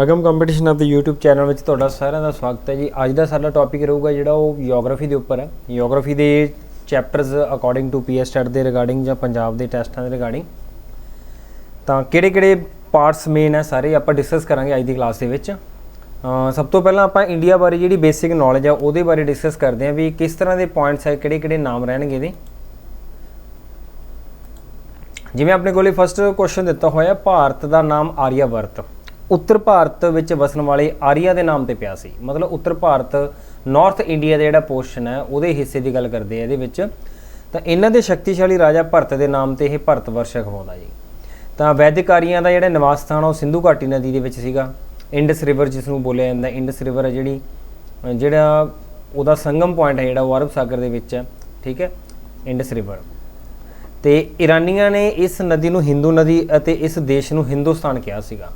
Agam competition of ਦਾ YouTube channel ਵਿੱਚ ਤੁਹਾਡਾ ਸਾਰਿਆਂ ਦਾ ਸਵਾਗਤ ਹੈ ਜੀ। ਅੱਜ ਦਾ ਸਾਡਾ ਟੌਪਿਕ ਰਹੂਗਾ ਜਿਹੜਾ ਉਹ ਜੀਓਗ੍ਰਾਫੀ ਦੇ ਉੱਪਰ ਹੈ। ਜੀਓਗ੍ਰਾਫੀ ਦੇ ਚੈਪਟਰਸ ਅਕੋਰਡਿੰਗ ਟੂ ਪੀਐਸਟੈਟ ਦੇ ਰਿਗਾਰਡਿੰਗ ਜਾਂ ਪੰਜਾਬ ਦੇ ਟੈਸਟਾਂ ਦੇ ਰਿਗਾਰਡਿੰਗ ਤਾਂ ਕਿਹੜੇ ਕਿਹੜੇ ਪਾਰਟਸ ਮੇਨ ਹੈ ਸਾਰੇ ਆਪਾਂ ਡਿਸਕਸ ਕਰਾਂਗੇ ਅੱਜ ਦੀ ਕਲਾਸ ਦੇ ਵਿੱਚ। ਸਭ ਤੋਂ ਪਹਿਲਾਂ ਆਪਾਂ ਇੰਡੀਆ ਬਾਰੇ ਜਿਹੜੀ ਬੇਸਿਕ ਨੌਲੇਜ ਆ, ਉਹਦੇ ਬਾਰੇ ਡਿਸਕਸ ਕਰਦੇ ਹਾਂ ਵੀ ਕਿਸ ਤਰ੍ਹਾਂ ਦੇ ਪੁਆਇੰਟਸ ਹੈ ਕਿਹੜੇ ਕਿਹੜੇ ਨਾਮ ਰਹਿਣਗੇ ਇਹਦੇ। ਜਿਵੇਂ ਆਪਣੇ ਕੋਲੇ ਫਸਟ ਕੁਐਸਚਨ ਦਿੱਤਾ ਹੋਇਆ, ਭਾਰਤ ਦਾ ਨਾਮ ਆਰੀਆਵਰਤ ਉੱਤਰ ਭਾਰਤ ਵਿੱਚ ਵਸਣ ਵਾਲੇ ਆਰੀਆ ਦੇ ਨਾਮ ਤੇ ਪਿਆ ਸੀ। ਮਤਲਬ ਉੱਤਰ ਭਾਰਤ ਨਾਰਥ ਇੰਡੀਆ ਦਾ ਜਿਹੜਾ ਪੋਰਸ਼ਨ ਹੈ, ਉਹਦੇ ਹਿੱਸੇ ਦੀ ਗੱਲ ਕਰਦੇ ਆ ਇਹਦੇ ਵਿੱਚ। ਤਾਂ ਇਹਨਾਂ ਦੇ ਸ਼ਕਤੀਸ਼ਾਲੀ ਰਾਜਾ ਭਰਤ ਦੇ ਨਾਮ ਤੇ ਇਹ ਭਰਤ ਵਰਸ਼ ਖਵਾਉਂਦਾ ਜੀ। ਤਾਂ ਵੈਦਿਕ ਆਰੀਆਂ ਦਾ ਜਿਹੜਾ ਨਿਵਾਸ ਸਥਾਨ ਆ, ਉਹ ਸਿੰਧੂ ਘਾਟੀ ਨਦੀ ਦੇ ਵਿੱਚ ਸੀਗਾ। ਇੰਡਸ ਰਿਵਰ ਜਿਸ ਨੂੰ ਬੋਲਿਆ ਜਾਂਦਾ ਇੰਡਸ ਰਿਵਰ ਹੈ ਜਿਹੜੀ, ਜਿਹੜਾ ਉਹਦਾ ਸੰਗਮ ਪੁਆਇੰਟ ਹੈ ਜਿਹੜਾ ਉਹ ਅਰਬ ਸਾਗਰ ਦੇ ਵਿੱਚ ਹੈ, ਠੀਕ ਹੈ? ਇੰਡਸ ਰਿਵਰ ਤੇ ਇਰਾਨੀਆਂ ਨੇ ਇਸ ਨਦੀ ਨੂੰ ਹਿੰਦੂ ਨਦੀ ਅਤੇ ਇਸ ਦੇਸ਼ ਨੂੰ ਹਿੰਦੁਸਤਾਨ ਕਿਹਾ ਸੀਗਾ।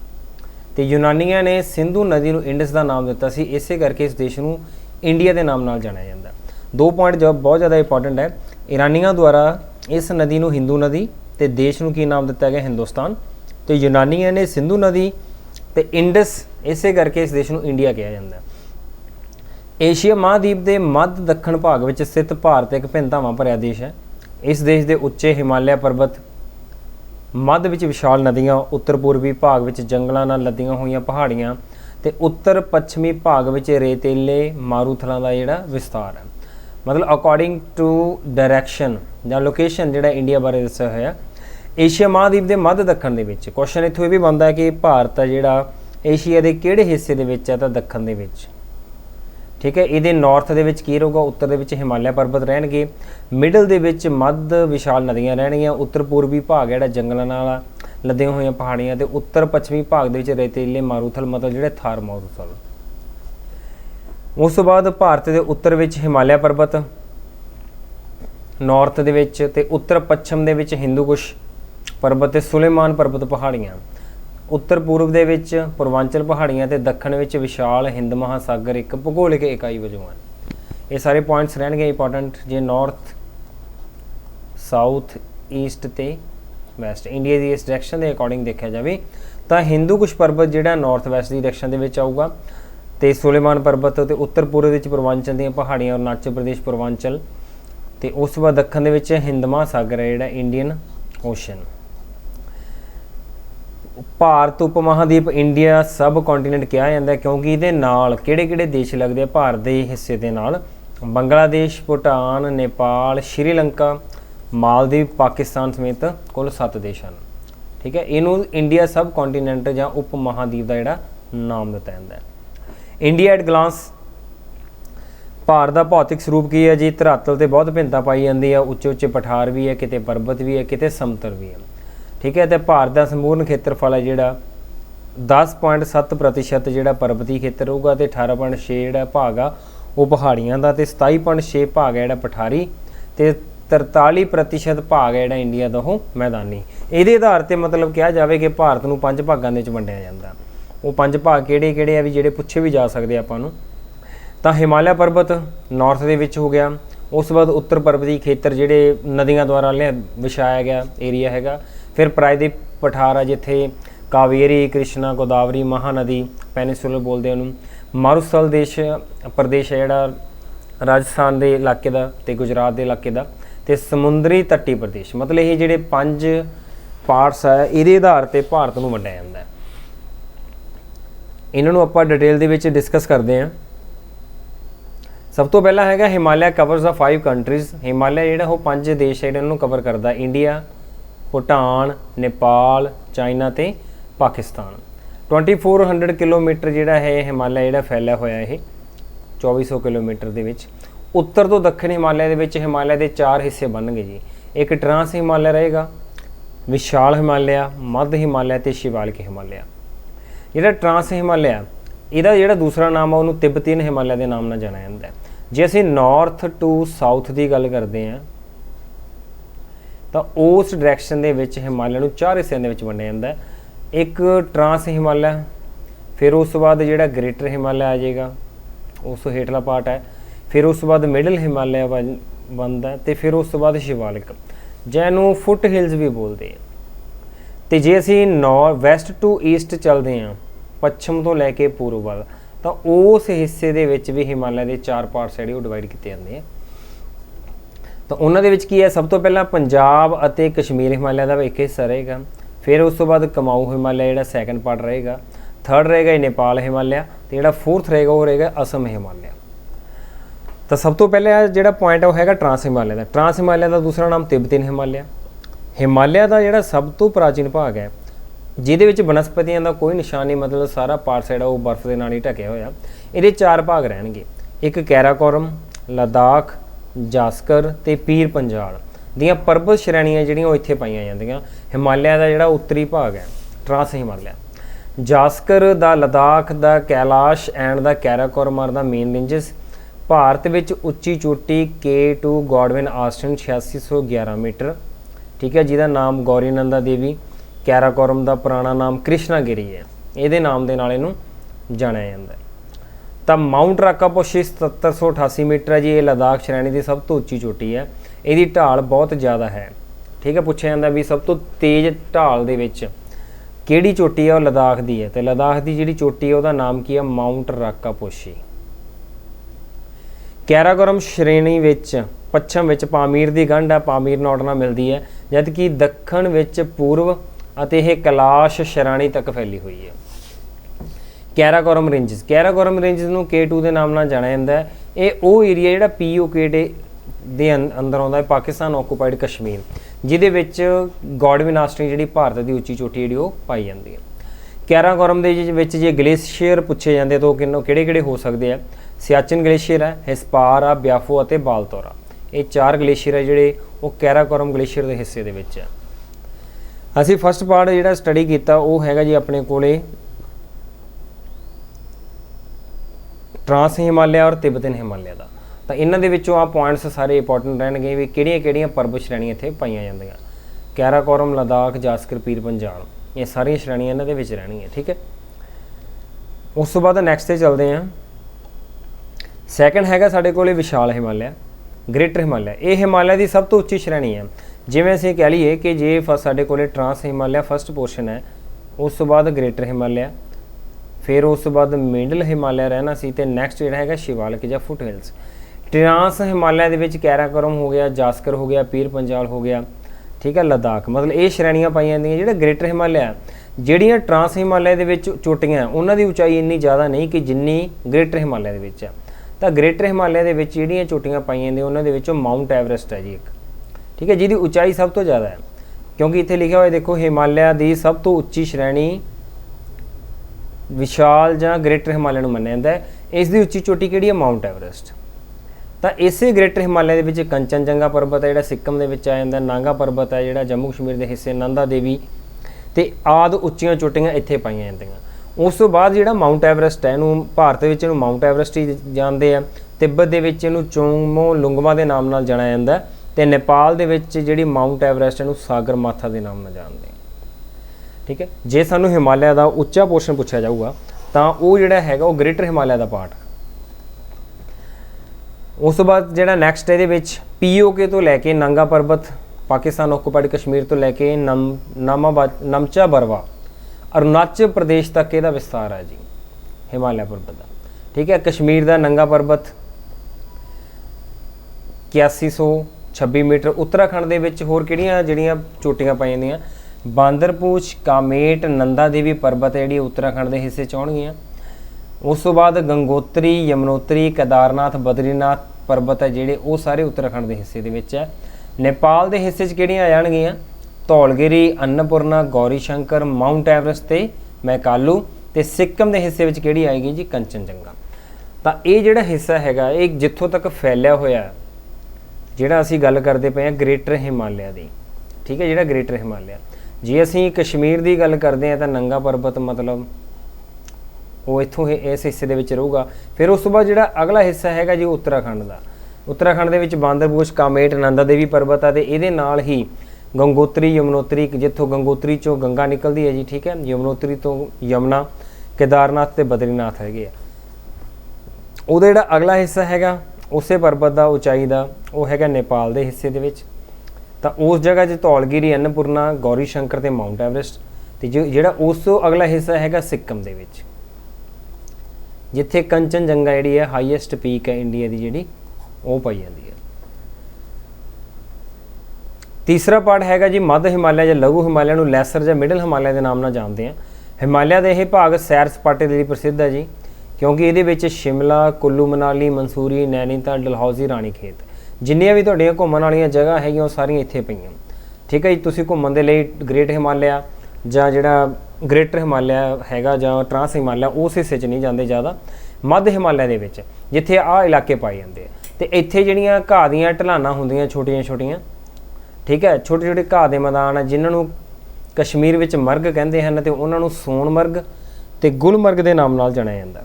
ਤੇ ਯੂਨਾਨੀਆਂ ਨੇ ਸਿੰਧੂ ਨਦੀ ਨੂੰ ਇੰਡਸ ਦਾ ਨਾਮ ਦਿੱਤਾ ਸੀ, ਇਸੇ ਕਰਕੇ ਇਸ ਦੇਸ਼ ਨੂੰ ਇੰਡੀਆ ਦੇ ਨਾਮ ਨਾਲ ਜਾਣਿਆ ਜਾਂਦਾ। ਦੋ ਪੁਆਇੰਟ ਜੋ ਬਹੁਤ ਜ਼ਿਆਦਾ ਇੰਪੋਰਟੈਂਟ ਹੈ। ਇਰਾਨੀਆਂ ਦੁਆਰਾ ਇਸ ਨਦੀ ਨੂੰ ਹਿੰਦੂ ਨਦੀ ਤੇ ਦੇਸ਼ ਨੂੰ ਕੀ ਨਾਮ ਦਿੱਤਾ ਗਿਆ? ਹਿੰਦੁਸਤਾਨ ਤੇ ਯੂਨਾਨੀਆਂ ਨੇ ਸਿੰਧੂ ਨਦੀ ਤੇ ਇੰਡਸ, ਇਸੇ ਕਰਕੇ ਇਸ ਦੇਸ਼ ਨੂੰ ਇੰਡੀਆ ਕਿਹਾ ਜਾਂਦਾ। ਏਸ਼ੀਆ ਮਹਾਦੀਪ ਦੇ ਮੱਧ ਦੱਖਣ ਭਾਗ ਵਿੱਚ ਸਥਿਤ ਭਾਰਤ ਇੱਕ ਭਿੰਨਤਾਵਾਂ ਭਰਿਆ ਦੇਸ਼ ਹੈ। ਇਸ ਦੇਸ਼ ਦੇ ਉੱਚੇ ਹਿਮਾਲਿਆ ਪਰਬਤ ਮੱਧ ਵਿੱਚ ਵਿਸ਼ਾਲ ਨਦੀਆਂ, ਉੱਤਰ ਪੂਰਬੀ ਭਾਗ ਵਿੱਚ ਜੰਗਲਾਂ ਨਾਲ ਲੱਦੀਆਂ ਹੋਈਆਂ ਪਹਾੜੀਆਂ ਤੇ ਉੱਤਰ ਪੱਛਮੀ ਭਾਗ ਵਿੱਚ ਰੇਤੇਲੇ ਮਾਰੂਥਲਾਂ ਦਾ ਜਿਹੜਾ ਵਿਸਤਾਰ ਹੈ। ਮਤਲਬ ਅਕੋਰਡਿੰਗ ਟੂ ਡਾਇਰੈਕਸ਼ਨ ਜਾਂ ਲੋਕੇਸ਼ਨ ਜਿਹੜਾ ਇੰਡੀਆ ਬਾਰੇ ਦੱਸਿਆ ਹੋਇਆ ਏਸ਼ੀਆ ਮਹਾਦੀਪ ਦੇ ਮੱਧ ਦੱਖਣ ਦੇ ਵਿੱਚ। ਕੁਐਸਚਨ ਇੱਥੋਂ ਇਹ ਵੀ ਬਣਦਾ ਹੈ ਕਿ ਭਾਰਤ ਹੈ ਜਿਹੜਾ ਏਸ਼ੀਆ ਦੇ ਕਿਹੜੇ ਹਿੱਸੇ ਦੇ ਵਿੱਚ ਹੈ ਤਾਂ ਦੱਖਣ ਦੇ ਵਿੱਚ। ਠੀਕ ਹੈ? ਇਹਦੇ ਨਾਰਥ ਦੇ ਵਿੱਚ ਕੀ ਰਹੂਗਾ? ਉੱਤਰ ਦੇ ਵਿੱਚ ਹਿਮਾਲਿਆ ਪਰਬਤ ਰਹਿਣਗੇ। ਮਿਡਲ ਦੇ ਵਿੱਚ ਮੱਧ ਵਿਸ਼ਾਲ ਨਦੀਆਂ ਰਹਿਣਗੀਆਂ। ਉੱਤਰ ਪੂਰਬੀ ਭਾਗ ਜਿਹੜਾ ਜੰਗਲਾਂ ਨਾਲ ਲੱਦੀਆਂ ਹੋਈਆਂ ਪਹਾੜੀਆਂ ਤੇ। ਉੱਤਰ ਪੱਛਮੀ ਭਾਗ ਦੇ ਵਿੱਚ ਰੇਤੀਲੇ, ਮਾਰੂਥਲ, ਮਤਲਬ ਜਿਹੜੇ ਥਾਰ, ਮਾਰੂਥਲ। ਉਸ ਤੋਂ ਬਾਅਦ ਭਾਰਤ ਦੇ ਉੱਤਰ ਵਿੱਚ ਹਿਮਾਲਿਆ ਪਰਬਤ। ਨਾਰਥ ਦੇ ਵਿੱਚ ਤੇ ਉੱਤਰ ਪੱਛਮ ਦੇ ਵਿੱਚ ਹਿੰਦੂਕੁਸ਼ ਪਰਬਤ ਤੇ ਸੁਲੇਮਾਨ ਪਰਬਤ ਪਹਾੜੀਆਂ। ਉੱਤਰ ਪੂਰਬ ਦੇ ਵਿੱਚ ਪੂਰਵਾਂਚਲ ਪਹਾੜੀਆਂ ਤੇ ਦੱਖਣ ਵਿੱਚ ਵਿਸ਼ਾਲ ਹਿੰਦ ਮਹਾਸਾਗਰ ਇੱਕ ਭੂਗੋਲਿਕ ਇਕਾਈ ਵਜੋਂ ਹਨ ਇਹ ਸਾਰੇ ਪੁਆਇੰਟਸ ਰਹਿਣਗੇ ਇੰਪੋਰਟੈਂਟ ਜੇ ਨਾਰਥ ਸਾਊਥ ਈਸਟ ਤੇ ਵੈਸਟ ਇੰਡੀਆ ਦੀ ਇਸ ਡਾਇਰੈਕਸ਼ਨ ਦੇ ਅਕੋਰਡਿੰਗ ਦੇਖਿਆ ਜਾਵੇ ਤਾਂ ਹਿੰਦੂ ਕੁਸ਼ ਪਰਬਤ ਜਿਹੜਾ ਨਾਰਥ ਵੈਸਟ ਦੀ ਡਾਇਰੈਕਸ਼ਨ ਦੇ ਵਿੱਚ ਆਊਗਾ ਤੇ ਸੁਲੇਮਾਨ ਪਰਬਤ ਤੇ ਉੱਤਰ ਪੂਰਬ ਵਿੱਚ ਪੂਰਵਾਂਚਲ ਦੀਆਂ ਪਹਾੜੀਆਂ ਅਰੁਣਾਚਲ ਪ੍ਰਦੇਸ਼ ਪੂਰਵਾਂਚਲ ਤੇ ਉਸ ਤੋਂ ਬਾਅਦ ਦੱਖਣ ਦੇ ਵਿੱਚ ਹਿੰਦ ਮਹਾਸਾਗਰ ਹੈ ਜਿਹੜਾ ਇੰਡੀਅਨ ਓਸ਼ਨ ਭਾਰਤ ਉਪ ਮਹਾਦੀਪ ਇੰਡੀਆ ਸਬ ਕੰਟੀਨੈਂਟ ਕਿਹਾ ਜਾਂਦਾ ਕਿਉਂਕਿ ਇਹਦੇ ਨਾਲ ਕਿਹੜੇ-ਕਿਹੜੇ ਦੇਸ਼ ਲੱਗਦੇ ਆ? ਭਾਰਤ ਦੇ ਹਿੱਸੇ ਦੇ ਨਾਲ ਬੰਗਲਾਦੇਸ਼, ਭੂਟਾਨ, ਨੇਪਾਲ, ਸ਼੍ਰੀਲੰਕਾ, ਮਾਲਦੀਵ, ਪਾਕਿਸਤਾਨ ਸਮੇਤ ਕੁੱਲ 7 ਦੇਸ਼ ਹਨ। ਠੀਕ ਹੈ, ਇਹਨੂੰ ਇੰਡੀਆ ਸਬ ਕੰਟੀਨੈਂਟ ਜਾਂ ਉਪ ਮਹਾਦੀਪ ਦਾ ਜਿਹੜਾ ਨਾਮ ਦਿੱਤਾ ਜਾਂਦਾ ਹੈ। ਇੰਡੀਆ ਐਟ ਗਲਾਂਸ, ਭਾਰਤ ਦਾ ਭੌਤਿਕ ਸਰੂਪ ਕੀ ਹੈ ਜੀ? ਧਰਾਤਲ ਤੇ ਬਹੁਤ ਭਿੰਨਤਾ ਪਾਈ ਜਾਂਦੀ ਹੈ ਉੱਚੇ ਉੱਚੇ ਪਠਾਰ ਵੀ ਹੈ, ਕਿਤੇ ਪਰਬਤ ਵੀ ਹੈ, ਕਿਤੇ ਸਮਤਲ ਵੀ ਹੈ। ਠੀਕ ਹੈ, ਤੇ ਭਾਰਤ ਦਾ ਸੰਪੂਰਨ ਖੇਤਰਫਲ ਹੈ ਜਿਹੜਾ 10.7% ਜਿਹੜਾ ਪਰਬਤੀ ਖੇਤਰ ਹੋਊਗਾ ਤੇ 18.6 ਜਿਹੜਾ ਭਾਗ ਆ, ਉਹ ਪਹਾੜੀਆਂ ਦਾ ਤੇ 27.6 ਭਾਗ ਹੈ ਜਿਹੜਾ ਪਠਾਰੀ ਤੇ 43% ਭਾਗ ਹੈ ਜਿਹੜਾ ਇੰਡੀਆ ਦਾ ਉਹ ਮੈਦਾਨੀ। ਇਹਦੇ ਆਧਾਰ ਤੇ ਮਤਲਬ ਕਿਹਾ ਜਾਵੇ ਕਿ ਭਾਰਤ ਨੂੰ ਪੰਜ ਭਾਗਾਂ ਦੇ ਵਿੱਚ ਵੰਡਿਆ ਜਾਂਦਾ। ਉਹ ਪੰਜ ਭਾਗ ਕਿਹੜੇ ਕਿਹੜੇ ਆ ਵੀ ਜਿਹੜੇ ਪੁੱਛੇ ਵੀ ਜਾ ਸਕਦੇ ਆਪਾਂ ਨੂੰ। ਤਾਂ ਹਿਮਾਲਿਆ ਪਰਬਤ ਨਾਰਥ ਦੇ ਵਿੱਚ ਹੋ ਗਿਆ। ਉਸ ਤੋਂ ਬਾਅਦ ਉੱਤਰ ਪਰਬਤੀ ਖੇਤਰ ਜਿਹੜੇ ਨਦੀਆਂ ਦੁਆਰਾ ਲਿਆ ਵਿਛਾਇਆ ਗਿਆ ਏਰੀਆ ਹੈਗਾ। ਫਿਰ ਪ੍ਰਾਇਦੀਪ ਪਠਾਰ ਆ ਜਿੱਥੇ ਕਾਵੇਰੀ, ਕ੍ਰਿਸ਼ਨਾ, ਗੋਦਾਵਰੀ, ਮਹਾਨਦੀ ਪੈਨਿਸੂਲਰ ਬੋਲਦੇ ਉਹਨੂੰ ਮਾਰੂਸਲ ਦੇਸ਼, ਪ੍ਰਦੇਸ਼ ਹੈ ਜਿਹੜਾ ਰਾਜਸਥਾਨ ਦੇ ਇਲਾਕੇ ਦਾ ਤੇ ਗੁਜਰਾਤ ਦੇ ਇਲਾਕੇ ਦਾ ਤੇ ਸਮੁੰਦਰੀ ਤੱਟੀ ਪ੍ਰਦੇਸ਼। ਮਤਲਬ ਇਹ ਜਿਹੜੇ ਪੰਜ ਪਾਰਟਸ ਹੈ ਇਹਦੇ ਆਧਾਰ ਤੇ ਭਾਰਤ ਨੂੰ ਵੰਡਿਆ ਜਾਂਦਾ ਹੈ। ਇਹਨਾਂ ਨੂੰ ਆਪਾਂ ਡਿਟੇਲ ਦੇ ਵਿੱਚ ਡਿਸਕਸ ਕਰਦੇ ਹਾਂ। ਸਭ ਤੋਂ ਪਹਿਲਾਂ ਹੈਗਾ ਹਿਮਾਲਿਆ ਕਵਰਸ ਆ 5 ਕੰਟਰੀਜ਼ ਹਿਮਾਲਿਆ ਜਿਹੜਾ ਉਹ ਪੰਜ ਦੇਸ਼ ਹੈ, ਇਹਨਾਂ ਨੂੰ ਕਵਰ ਕਰਦਾ ਇੰਡੀਆ ਭੂਟਾਨ, ਨੇਪਾਲ, ਚਾਈਨਾ ਤੇ ਪਾਕਿਸਤਾਨ। 2400 ਕਿਲੋਮੀਟਰ ਜਿਹੜਾ ਹੈ ਹਿਮਾਲਿਆ ਜਿਹੜਾ ਫੈਲਿਆ ਹੋਇਆ ਇਹ 2400 ਕਿਲੋਮੀਟਰ ਦੇ ਵਿੱਚ। ਉੱਤਰ ਤੋਂ ਦੱਖਣ ਹਿਮਾਲਿਆ ਦੇ ਵਿੱਚ, ਹਿਮਾਲਿਆ ਦੇ ਚਾਰ ਹਿੱਸੇ ਬਣਨਗੇ ਜੀ। ਇੱਕ ਟਰਾਂਸ ਹਿਮਾਲਿਆ ਰਹੇਗਾ, ਵਿਸ਼ਾਲ ਹਿਮਾਲਿਆ, ਮੱਧ ਹਿਮਾਲਿਆ ਤੇ ਸ਼ਿਵਾਲਿਕ ਹਿਮਾਲਿਆ। ਜਿਹੜਾ ਟਰਾਂਸ ਹਿਮਾਲਿਆ, ਇਹਦਾ ਜਿਹੜਾ ਦੂਸਰਾ ਨਾਮ ਆ, ਉਹਨੂੰ ਤਿੱਬਤੀਨ ਹਿਮਾਲਿਆ ਦੇ ਨਾਮ ਨਾਲ ਜਾਣਿਆ ਜਾਂਦਾ ਹੈ। ਜੇ ਅਸੀਂ ਨਾਰਥ ਟੂ ਸਾਊਥ ਦੀ ਗੱਲ ਕਰਦੇ ਹਾਂ ਤਾਂ ਉਸ ਡਾਇਰੈਕਸ਼ਨ ਦੇ ਵਿੱਚ ਹਿਮਾਲਿਆ ਨੂੰ ਚਾਰ ਹਿੱਸਿਆਂ ਦੇ ਵਿੱਚ ਵੰਡਿਆ ਜਾਂਦਾ ਹੈ। ਇੱਕ ਟਰਾਂਸ ਹਿਮਾਲਿਆ, ਫਿਰ ਉਸ ਤੋਂ ਬਾਅਦ ਜਿਹੜਾ ਗ੍ਰੇਟਰ ਹਿਮਾਲਿਆ ਆ ਜਾਏਗਾ, ਉਸ ਤੋਂ ਹੇਠਲਾ ਪਾਰਟ ਹੈ। ਫਿਰ ਉਸ ਤੋਂ ਬਾਅਦ ਮਿਡਲ ਹਿਮਾਲਿਆ ਬਣ- ਬਣਦਾ ਹੈ ਤੇ ਫਿਰ ਉਸ ਤੋਂ ਬਾਅਦ ਸ਼ਿਵਾਲਿਕ। ਜਿਹਨੂੰ ਫੁੱਟ ਹਿਲਸ ਵੀ ਬੋਲਦੇ ਆ। ਤੇ ਜੇ ਅਸੀਂ ਨਾਰ ਵੈਸਟ ਟੂ ਈਸਟ ਚੱਲਦੇ ਹਾਂ, ਪੱਛਮ ਤੋਂ ਲੈ ਕੇ ਪੂਰਬ ਵੱਲ, ਤਾਂ ਉਸ ਹਿੱਸੇ ਦੇ ਵਿੱਚ ਵੀ ਹਿਮਾਲਿਆ ਦੇ ਚਾਰ ਪਾਰਟਸ ਜਿਹੜੇ ਉਹ ਡਿਵਾਈਡ ਕੀਤੇ ਜਾਂਦੇ ਆ। ਤਾਂ ਉਹਨਾਂ ਦੇ ਵਿੱਚ ਕੀ ਹੈ? ਸਭ ਤੋਂ ਪਹਿਲਾਂ ਪੰਜਾਬ ਅਤੇ ਕਸ਼ਮੀਰ ਹਿਮਾਲਿਆ ਦਾ ਇੱਕ ਹਿੱਸਾ ਰਹੇਗਾ। ਫਿਰ ਉਸ ਤੋਂ ਬਾਅਦ ਕਮਾਊ ਹਿਮਾਲਿਆ ਜਿਹੜਾ ਸੈਕੰਡ ਪਾਰਟ ਰਹੇਗਾ। ਥਰਡ ਰਹੇਗਾ ਇਹ ਨੇਪਾਲ ਹਿਮਾਲਿਆ ਤੇ ਜਿਹੜਾ ਫੋਰਥ ਰਹੇਗਾ ਉਹ ਰਹੇਗਾ ਅਸਮ ਹਿਮਾਲਿਆ। ਤਾਂ ਸਭ ਤੋਂ ਪਹਿਲਾਂ ਜਿਹੜਾ ਪੁਆਇੰਟ ਉਹ ਹੈਗਾ ਟਰਾਂਸ ਹਿਮਾਲਿਆ ਦਾ। ਟਰਾਂਸ ਹਿਮਾਲਿਆ ਦਾ ਦੂਸਰਾ ਨਾਮ ਤਿੱਬਤਨ ਹਿਮਾਲਿਆ। ਹਿਮਾਲਿਆ ਦਾ ਜਿਹੜਾ ਸਭ ਤੋਂ ਪ੍ਰਾਚੀਨ ਭਾਗ ਹੈ, ਜਿਹਦੇ ਵਿੱਚ ਬਨਸਪਤੀਆਂ ਦਾ ਕੋਈ ਨਿਸ਼ਾਨ ਨਹੀਂ, ਮਤਲਬ ਸਾਰਾ ਪਾਰਟ ਸਾਈਡ ਉਹ ਬਰਫ਼ ਦੇ ਨਾਲ ਹੀ ਢਕਿਆ ਹੋਇਆ। ਇਹਦੇ ਚਾਰ ਭਾਗ ਰਹਿਣਗੇ। ਇੱਕ ਕੈਰਾਕੋਰਮ, ਲਦਾਖ ਜਾਸਕਰ ਤੇ ਪੀਰ ਪੰਜਾਲ ਦੀਆਂ ਪਰਬਤ ਸ਼੍ਰੇਣੀਆਂ ਜਿਹੜੀਆਂ ਉਹ ਇੱਥੇ ਪਾਈਆਂ ਜਾਂਦੀਆਂ। ਹਿਮਾਲਿਆ ਦਾ ਜਿਹੜਾ ਉੱਤਰੀ ਭਾਗ ਹੈ, ਟਰਾਂਸ ਹਿਮਾਲਿਆ। ਜਾਸਕਰ ਦਾ ਲਦਾਖ ਦਾ ਕੈਲਾਸ਼ ਐਂਡ ਦਾ ਕੈਰਾਕੋਰਮ ਦਾ ਮੇਨ ਰੇਂਜਸ ਭਾਰਤ ਵਿੱਚ ਉੱਚੀ ਚੋਟੀ K2 ਗੋਡਵਿਨ ਆਸਟਨ 8611 ਮੀਟਰ, ਠੀਕ ਹੈ, ਜਿਹਦਾ ਨਾਮ ਗੌਰੀਨੰਦਾ ਦੇਵੀ, ਕੈਰਾਕੋਰਮ ਦਾ ਪੁਰਾਣਾ ਨਾਮ ਕ੍ਰਿਸ਼ਨਾਗਿਰੀ ਹੈ। ਇਹਦੇ ਨਾਮ ਦੇ ਨਾਲ ਇਹਨੂੰ ਜਾਣਿਆ ਜਾਂਦਾ ਹੈ। ਤਾਂ ਮਾਊਂਟ ਰਾਕਾਪੋਸ਼ੀ 7788 ਮੀਟਰ ਹੈ ਜੀ, ਇਹ ਲਦਾਖ ਸ਼੍ਰੇਣੀ ਦੀ ਸਭ ਤੋਂ ਉੱਚੀ ਚੋਟੀ ਹੈ। ਇਹਦੀ ਢਾਲ ਬਹੁਤ ਜ਼ਿਆਦਾ ਹੈ। ਠੀਕ ਹੈ, ਪੁੱਛਿਆ ਜਾਂਦਾ ਵੀ ਸਭ ਤੋਂ ਤੇਜ਼ ਢਾਲ ਦੇ ਵਿੱਚ ਕਿਹੜੀ ਚੋਟੀ ਹੈ, ਉਹ ਲਦਾਖ ਦੀ ਹੈ। ਤੇ ਲਦਾਖ ਦੀ ਜਿਹੜੀ ਚੋਟੀ ਹੈ, ਉਹਦਾ ਨਾਮ ਕੀ ਹੈ? ਮਾਊਂਟ ਰਾਕਾਪੋਸ਼ੀ ਕੈਰਾਗੋਰਮ ਸ਼੍ਰੇਣੀ ਵਿੱਚ, ਪੱਛਮ ਵਿੱਚ ਪਾਮੀਰ ਦੀ ਗੰਢ ਹੈ, ਪਾਮੀਰ ਨੋਟ ਨਾਲ ਮਿਲਦੀ ਹੈ। ਜਦਕਿ ਦੱਖਣ ਵਿੱਚ ਪੂਰਬ ਅਤੇ ਇਹ ਕੈਲਾਸ਼ ਸ਼੍ਰੇਣੀ ਤੱਕ ਫੈਲੀ ਹੋਈ ਹੈ। ਕੈਰਾਕੋਰਮ ਰੇਂਜਸ। ਕੈਰਾਕੋਰਮ ਰੇਂਜਸ ਨੂੰ K2 ਦੇ ਨਾਮ ਨਾਲ ਜਾਣਿਆ ਜਾਂਦਾ ਹੈ। ਇਹ ਉਹ ਏਰੀਆ ਜਿਹੜਾ POK ਦੇ ਦੇ ਅੰ- ਅੰਦਰ ਆਉਂਦਾ ਹੈ, ਪਾਕਿਸਤਾਨ ਆਕੂਪਾਈਡ ਕਸ਼ਮੀਰ, ਜਿਹਦੇ ਵਿੱਚ ਗੋਡਵਿਨ ਆਸਟਰੀ ਜਿਹੜੀ ਭਾਰਤ ਦੀ ਉੱਚੀ ਚੋਟੀ ਜਿਹੜੀ ਉਹ ਪਾਈ ਜਾਂਦੀ ਹੈ। ਕੈਰਾਕੋਰਮ ਦੇ ਜਿ- ਵਿੱਚ ਜੇ ਗਲੇਸ਼ੀਅਰ ਪੁੱਛੇ ਜਾਂਦੇ ਤਾਂ ਉਹ ਕਿੰਨੋ ਕਿਹੜੇ ਕਿਹੜੇ ਹੋ ਸਕਦੇ ਆ? ਸਿਆਚਿਨ ਗਲੇਸ਼ੀਅਰ ਹੈ, ਹਿਸਪਾਰ ਆ, ਬਿਆਫੋ ਅਤੇ ਬਾਲਤੋਰਾ ਇਹ ਚਾਰ ਗਲੇਸ਼ੀਅਰ ਹੈ ਜਿਹੜੇ ਉਹ ਕੈਰਾਕੋਰਮ ਗਲੇਸ਼ੀਅਰ ਦੇ ਹਿੱਸੇ ਦੇ ਵਿੱਚ ਹੈ ਅਸੀਂ ਫਸਟ ਪਾਰਟ ਜਿਹੜਾ ਸਟੱਡੀ ਕੀਤਾ, ਉਹ ਹੈਗਾ ਜੀ ਆਪਣੇ ਕੋਲੇ ਟਰਾਂਸ ਹਿਮਾਲਿਆ ਔਰ ਤਿੱਬਤਨ ਹਿਮਾਲਿਆ ਦਾ। ਤਾਂ ਇਹਨਾਂ ਦੇ ਵਿੱਚੋਂ ਆ ਪੁਆਇੰਟਸ ਸਾਰੇ ਇੰਪੋਰਟੈਂਟ ਰਹਿਣਗੇ ਵੀ ਕਿਹੜੀਆਂ-ਕਿਹੜੀਆਂ ਪਰਬਤ ਸ਼੍ਰੇਣੀਆਂ ਇੱਥੇ ਪਾਈਆਂ ਜਾਂਦੀਆਂ। ਕੈਰਾਕੋਰਮ, ਲਦਾਖ, ਜਾਸਕਰ, ਪੀਰ ਪੰਜਾਬ ਇਹ ਸਾਰੀਆਂ ਸ਼੍ਰੇਣੀਆਂ ਇਹਨਾਂ ਦੇ ਵਿੱਚ ਰਹਿਣਗੀਆਂ, ਠੀਕ ਹੈ? ਉਸ ਤੋਂ ਬਾਅਦ ਨੈਕਸਟ ਤੇ ਚੱਲਦੇ ਹਾਂ। ਸੈਕੰਡ ਹੈਗਾ ਸਾਡੇ ਕੋਲੇ ਵਿਸ਼ਾਲ ਹਿਮਾਲਿਆ, ਗ੍ਰੇਟਰ ਹਿਮਾਲਿਆ। ਇਹ ਹਿਮਾਲਿਆ ਦੀ ਸਭ ਤੋਂ ਉੱਚੀ ਸ਼੍ਰੇਣੀ ਹੈ। ਜਿਵੇਂ ਅਸੀਂ ਕਹਿ ਲਈਏ ਕਿ ਜੇ ਫ- ਸਾਡੇ ਕੋਲੇ ਟਰਾਂਸ ਹਿਮਾਲਿਆ ਫਸਟ ਪੋਰਸ਼ਨ ਹੈ, ਉਸ ਤੋਂ ਬਾਅਦ ਗ੍ਰੇਟਰ ਹਿਮਾਲਿਆ ਫਿਰ ਉਸ ਤੋਂ ਬਾਅਦ ਮਿਡਲ ਹਿਮਾਲਿਆ ਰਹਿਣਾ ਸੀ ਤੇ ਨੈਕਸਟ ਜਿਹੜਾ ਹੈਗਾ ਸ਼ਿਵਾਲਿਕ ਜਾਂ ਫੁੱਟ ਹਿਲਸ। ਟ੍ਰਾਂਸ ਹਿਮਾਲਿਆ ਦੇ ਵਿੱਚ ਕੈਰਾਕੋਰਮ ਹੋ ਗਿਆ, ਜਾਸਕਰ ਹੋ ਗਿਆ, ਪੀਰ ਪੰਜਾਲ ਹੋ ਗਿਆ, ਠੀਕ ਹੈ, ਲਦਾਖ। ਮਤਲਬ ਇਹ ਸ਼੍ਰੇਣੀਆਂ ਪਾਈਆਂ ਜਾਂਦੀਆਂ, ਜਿਹੜਾ ਗ੍ਰੇਟਰ ਹਿਮਾਲਿਆ ਜਿਹੜੀਆਂ ਟ੍ਰਾਂਸ ਹਿਮਾਲਿਆ ਦੇ ਵਿੱਚ ਚੋਟੀਆਂ ਉਹਨਾਂ ਦੀ ਉਚਾਈ ਇੰਨੀ ਜ਼ਿਆਦਾ ਨਹੀਂ ਕਿ ਜਿੰਨੀ ਗ੍ਰੇਟਰ ਹਿਮਾਲਿਆ ਦੇ ਵਿੱਚ ਹੈ। ਤਾਂ ਗ੍ਰੇਟਰ ਹਿਮਾਲਿਆ ਦੇ ਵਿੱਚ ਜਿਹੜੀਆਂ ਚੋਟੀਆਂ ਪਾਈਆਂ ਜਾਂਦੀਆਂ, ਉਹਨਾਂ ਦੇ ਵਿੱਚੋਂ ਮਾਊਂਟ ਐਵਰੈਸਟ ਹੈ ਜੀ ਇੱਕ। ਠੀਕ ਹੈ, ਜਿਹਦੀ ਉਚਾਈ ਸਭ ਤੋਂ ਜ਼ਿਆਦਾ ਹੈ। ਕਿਉਂਕਿ ਇੱਥੇ ਲਿਖਿਆ ਹੋਇਆ, ਦੇਖੋ, ਹਿਮਾਲਿਆ ਦੀ ਸਭ ਤੋਂ ਉੱਚੀ ਸ਼੍ਰੇਣੀ ਵਿਸ਼ਾਲ ਜਾਂ ਗ੍ਰੇਟਰ ਹਿਮਾਲਿਆ ਨੂੰ ਮੰਨਿਆ ਜਾਂਦਾ ਹੈ। ਇਸ ਦੀ ਉੱਚੀ ਚੋਟੀ ਕਿਹੜੀ ਹੈ? Mount Everest. ਤਾਂ ਇਸੇ ਗ੍ਰੇਟਰ ਹਿਮਾਲਿਆ ਦੇ ਵਿੱਚ ਕੰਚਨਜੰਗਾ ਪਰਬਤ ਹੈ, ਜਿਹੜਾ ਸਿੱਕਮ ਦੇ ਵਿੱਚ ਆ ਜਾਂਦਾ, ਨਾਗਾ ਪਰਬਤ ਹੈ, ਜਿਹੜਾ ਜੰਮੂ ਕਸ਼ਮੀਰ ਦੇ ਹਿੱਸੇ ਨੰਦਾ ਦੇਵੀ ਤੇ ਆਦ ਉੱਚੀਆਂ ਚੋਟੀਆਂ ਇੱਥੇ ਪਾਈਆਂ ਜਾਂਦੀਆਂ। ਉਸ ਤੋਂ ਬਾਅਦ ਜਿਹੜਾ ਮਾਊਂਟ ਐਵਰੈਸਟ ਹੈ, ਇਹਨੂੰ ਭਾਰਤ ਵਿੱਚ ਇਹਨੂੰ ਮਾਊਂਟ ਐਵਰੈਸਟ ਹੀ ਜਾਣਦੇ ਆ। ਤਿੱਬਤ ਦੇ ਵਿੱਚ ਇਹਨੂੰ ਚੋਂਗਮੋ ਲੁੰਗਮਾ ਦੇ ਨਾਮ ਨਾਲ ਜਾਣਿਆ ਜਾਂਦਾ ਹੈ ਤੇ ਨੇਪਾਲ ਦੇ ਵਿੱਚ ਜਿਹੜੀ ਮਾਊਂਟ ਐਵਰੈਸਟ ਇਹਨੂੰ ਸਾਗਰ ਮਾਥਾ ਦੇ ਨਾਮ ਨਾਲ ਜਾਣਦੇ ਆ। ਠੀਕ ਹੈ? ਜੇ ਸਾਨੂੰ ਹਿਮਾਲਿਆ ਦਾ ਉੱਚਾ ਪੋਰਸ਼ਨ ਪੁੱਛਿਆ ਜਾਊਗਾ, ਤਾਂ ਉਹ ਜਿਹੜਾ ਹੈਗਾ, ਉਹ ਗ੍ਰੇਟਰ ਹਿਮਾਲਿਆ ਦਾ ਪਾਰਟ ਉਸ ਤੋਂ ਬਾਅਦ ਜਿਹੜਾ ਨੈਕਸਟ ਇਹਦੇ ਵਿੱਚ ਪੀਓਕੇ ਤੋਂ ਲੈ ਕੇ ਨੰਗਾ ਪਰਬਤ, ਪਾਕਿਸਤਾਨ ਆਕੂਪਾਈਡ ਕਸ਼ਮੀਰ ਤੋਂ ਲੈ ਕੇ ਨਮ, ਨਾਮਾਬਾਦ, ਨਮਚਾ ਬਰਵਾ, ਅਰੁਣਾਚਲ ਪ੍ਰਦੇਸ਼ ਤੱਕ ਇਹਦਾ ਵਿਸਤਾਰ ਹੈ ਜੀ, ਹਿਮਾਲਿਆ ਪਰਬਤ ਦਾ। ਠੀਕ ਹੈ? ਕਸ਼ਮੀਰ ਦਾ ਨੰਗਾ ਪਰਬਤ 8126 ਮੀਟਰ, ਉੱਤਰਾਖੰਡ ਦੇ ਵਿੱਚ ਹੋਰ ਕਿਹੜੀਆਂ ਜਿਹੜੀਆਂ ਚੋਟੀਆਂ ਪਾਈਆਂ ਜਾਂਦੀਆਂ? ਬਾਂਦਰਪੂਛ ਕਾਮੇਟ, ਨੰਦਾ ਦੇਵੀ ਪਰਬਤ ਹੈ ਜਿਹੜੀ ਉੱਤਰਾਖੰਡ ਦੇ ਹਿੱਸੇ ਚ ਆਉਣਗੀਆਂ। ਉਸ ਤੋਂ ਬਾਅਦ ਗੰਗੋਤਰੀ, ਯਮਨੋਤਰੀ, ਕੇਦਾਰਨਾਥ, ਬਦਰੀਨਾਥ ਪਰਬਤ ਹੈ ਜਿਹੜੇ ਉਹ ਸਾਰੇ ਉੱਤਰਾਖੰਡ ਦੇ ਹਿੱਸੇ ਦੇ ਵਿੱਚ ਹੈ। ਨੇਪਾਲ ਦੇ ਹਿੱਸੇ 'ਚ ਕਿਹੜੀਆਂ ਆ ਜਾਣਗੀਆਂ? ਧੌਲਗਿਰੀ, ਅੰਨਪੁਰਨਾ ਗੌਰੀ ਸ਼ੰਕਰ ਮਾਊਂਟ ਐਵਰੈਸਟ ਤੇ ਮੈਕਾਲੂ ਤੇ ਸਿੱਕਮ ਦੇ ਹਿੱਸੇ ਵਿੱਚ ਕਿਹੜੀ ਆਏਗੀ ਜੀ? ਕੰਚਨਜੰਗਾ। ਤਾਂ ਇਹ ਜਿਹੜਾ ਹਿੱਸਾ ਹੈਗਾ, ਇਹ ਜਿੱਥੋਂ ਤੱਕ ਫੈਲਿਆ ਹੋਇਆ ਜਿਹੜਾ ਅਸੀਂ ਗੱਲ ਕਰਦੇ ਪਏ ਹਾਂ ਗ੍ਰੇਟਰ ਹਿਮਾਲਿਆ ਦੀ। ਠੀਕ ਹੈ, ਜਿਹੜਾ ਗ੍ਰੇਟਰ ਹਿਮਾਲਿਆ। ਜੇ ਅਸੀਂ ਕਸ਼ਮੀਰ ਦੀ ਗੱਲ ਕਰਦੇ ਹਾਂ ਤਾਂ ਨੰਗਾ ਪਰਬਤ ਮਤਲਬ ਉਹ ਇੱਥੋਂ ਇਹ- ਇਸ ਹਿੱਸੇ ਦੇ ਵਿੱਚ ਰਹੂਗਾ। ਫਿਰ ਉਸ ਤੋਂ ਬਾਅਦ ਜਿਹੜਾ ਅਗਲਾ ਹਿੱਸਾ ਹੈਗਾ ਜੀ ਉੱਤਰਾਖੰਡ ਦਾ। ਉੱਤਰਾਖੰਡ ਦੇ ਵਿੱਚ ਬਾਂਦਰਪੂਛ ਕਾਮੇਟ, ਨੰਦਾ ਦੇਵੀ ਪਰਬਤ ਆ ਤੇ ਇਹਦੇ ਨਾਲ ਹੀ ਗੰਗੋਤਰੀ, ਯਮਨੋਤਰੀ, ਜਿੱਥੋਂ ਗੰਗੋਤਰੀ ਚੋਂ ਗੰਗਾ ਨਿਕਲਦੀ ਹੈ ਜੀ, ਠੀਕ ਹੈ? ਯਮਨੋਤਰੀ ਤੋਂ ਯਮਨਾ, ਕੇਦਾਰਨਾਥ ਤੇ ਬਦਰੀਨਾਥ ਹੈਗੇ ਆ। ਉਹਦਾ ਜਿਹੜਾ ਅਗਲਾ ਹਿੱਸਾ ਹੈਗਾ, ਉਸੇ ਪਰਬਤ ਦਾ ਉਚਾਈ ਦਾ, ਉਹ ਹੈਗਾ ਨੇਪਾਲ ਦੇ ਹਿੱਸੇ ਦੇ ਵਿੱਚ। ਤਾਂ ਉਸ ਜਗ੍ਹਾ 'ਚ ਧੌਲਗਿਰੀ ਅੰਨਪੂਰਨਾ ਗੌਰੀ ਸ਼ੰਕਰ ਤੇ ਮਾਊਂਟ ਐਵਰੈਸਟ ਤੇ ਜਿਹੜਾ ਉਸ ਤੋਂ ਅਗਲਾ ਹਿੱਸਾ ਹੈਗਾ ਸਿੱਕਮ ਦੇ ਵਿੱਚ। ਜਿੱਥੇ ਕੰਚਨਜੰਗਾ ਜਿਹੜੀ ਹੈ ਹਾਈਐਸਟ ਪੀਕ ਹੈ ਇੰਡੀਆ ਦੀ ਜਿਹੜੀ, ਉਹ ਪਾਈ ਜਾਂਦੀ ਹੈ। ਤੀਸਰਾ ਪਾਰਟ ਹੈਗਾ ਜੀ, ਮੱਧ ਹਿਮਾਲਿਆ ਜਾਂ ਲਘੂ ਹਿਮਾਲਿਆ ਨੂੰ ਲੈਸਰ ਜਾਂ ਮਿਡਲ ਹਿਮਾਲਿਆ ਦੇ ਨਾਮ ਨਾਲ ਜਾਣਦੇ ਆ। ਹਿਮਾਲਿਆ ਦਾ ਇਹ ਭਾਗ ਸੈਰ ਸਪਾਟੇ ਦੇ ਲਈ ਪ੍ਰਸਿੱਧ ਹੈ ਜੀ, ਕਿਉਂਕਿ ਇਹਦੇ ਵਿੱਚ ਸ਼ਿਮਲਾ, ਕੁੱਲੂ ਮਨਾਲੀ, ਮਨਸੂਰੀ, ਨੈਨੀਤਾਲ, ਡਲਹੌਜ਼ੀ, ਰਾਣੀਖੇਤ। ਜਿੰਨੀਆਂ ਵੀ ਤੁਹਾਡੀਆਂ ਘੁੰਮਣ ਵਾਲੀਆਂ ਜਗ੍ਹਾ ਹੈਗੀਆਂ, ਉਹ ਸਾਰੀਆਂ ਇੱਥੇ ਪਈਆਂ। ਠੀਕ ਹੈ ਜੀ, ਤੁਸੀਂ ਘੁੰਮਣ ਦੇ ਲਈ ਗ੍ਰੇਟ ਹਿਮਾਲਿਆ ਜਾਂ ਜਿਹੜਾ ਗ੍ਰੇਟਰ ਹਿਮਾਲਿਆ ਹੈਗਾ ਜਾਂ ਟਰਾਂਸ ਹਿਮਾਲਿਆ ਉਸ ਹਿੱਸੇ 'ਚ ਨਹੀਂ ਜਾਂਦੇ ਜ਼ਿਆਦਾ। ਮੱਧ ਹਿਮਾਲਿਆ ਦੇ ਵਿੱਚ, ਜਿੱਥੇ ਆਹ ਇਲਾਕੇ ਪਾਏ ਜਾਂਦੇ ਆ। ਤੇ ਇੱਥੇ ਜਿਹੜੀਆਂ ਘਾਹ ਦੀਆਂ ਢਲਾਨਾਂ ਹੁੰਦੀਆਂ ਛੋਟੀਆਂ-ਛੋਟੀਆਂ, ਠੀਕ ਹੈ ਛੋਟੇ ਛੋਟੇ ਘਾਹ ਦੇ ਮੈਦਾਨ ਆ, ਜਿਨ੍ਹਾਂ ਨੂੰ ਕਸ਼ਮੀਰ ਵਿੱਚ ਮਰਗ ਕਹਿੰਦੇ ਹਨ ਤੇ ਉਹਨਾਂ ਨੂੰ ਸੋਨਮਰਗ ਤੇ ਗੁਲਮਰਗ ਦੇ ਨਾਮ ਨਾਲ ਜਾਣਿਆ ਜਾਂਦਾ।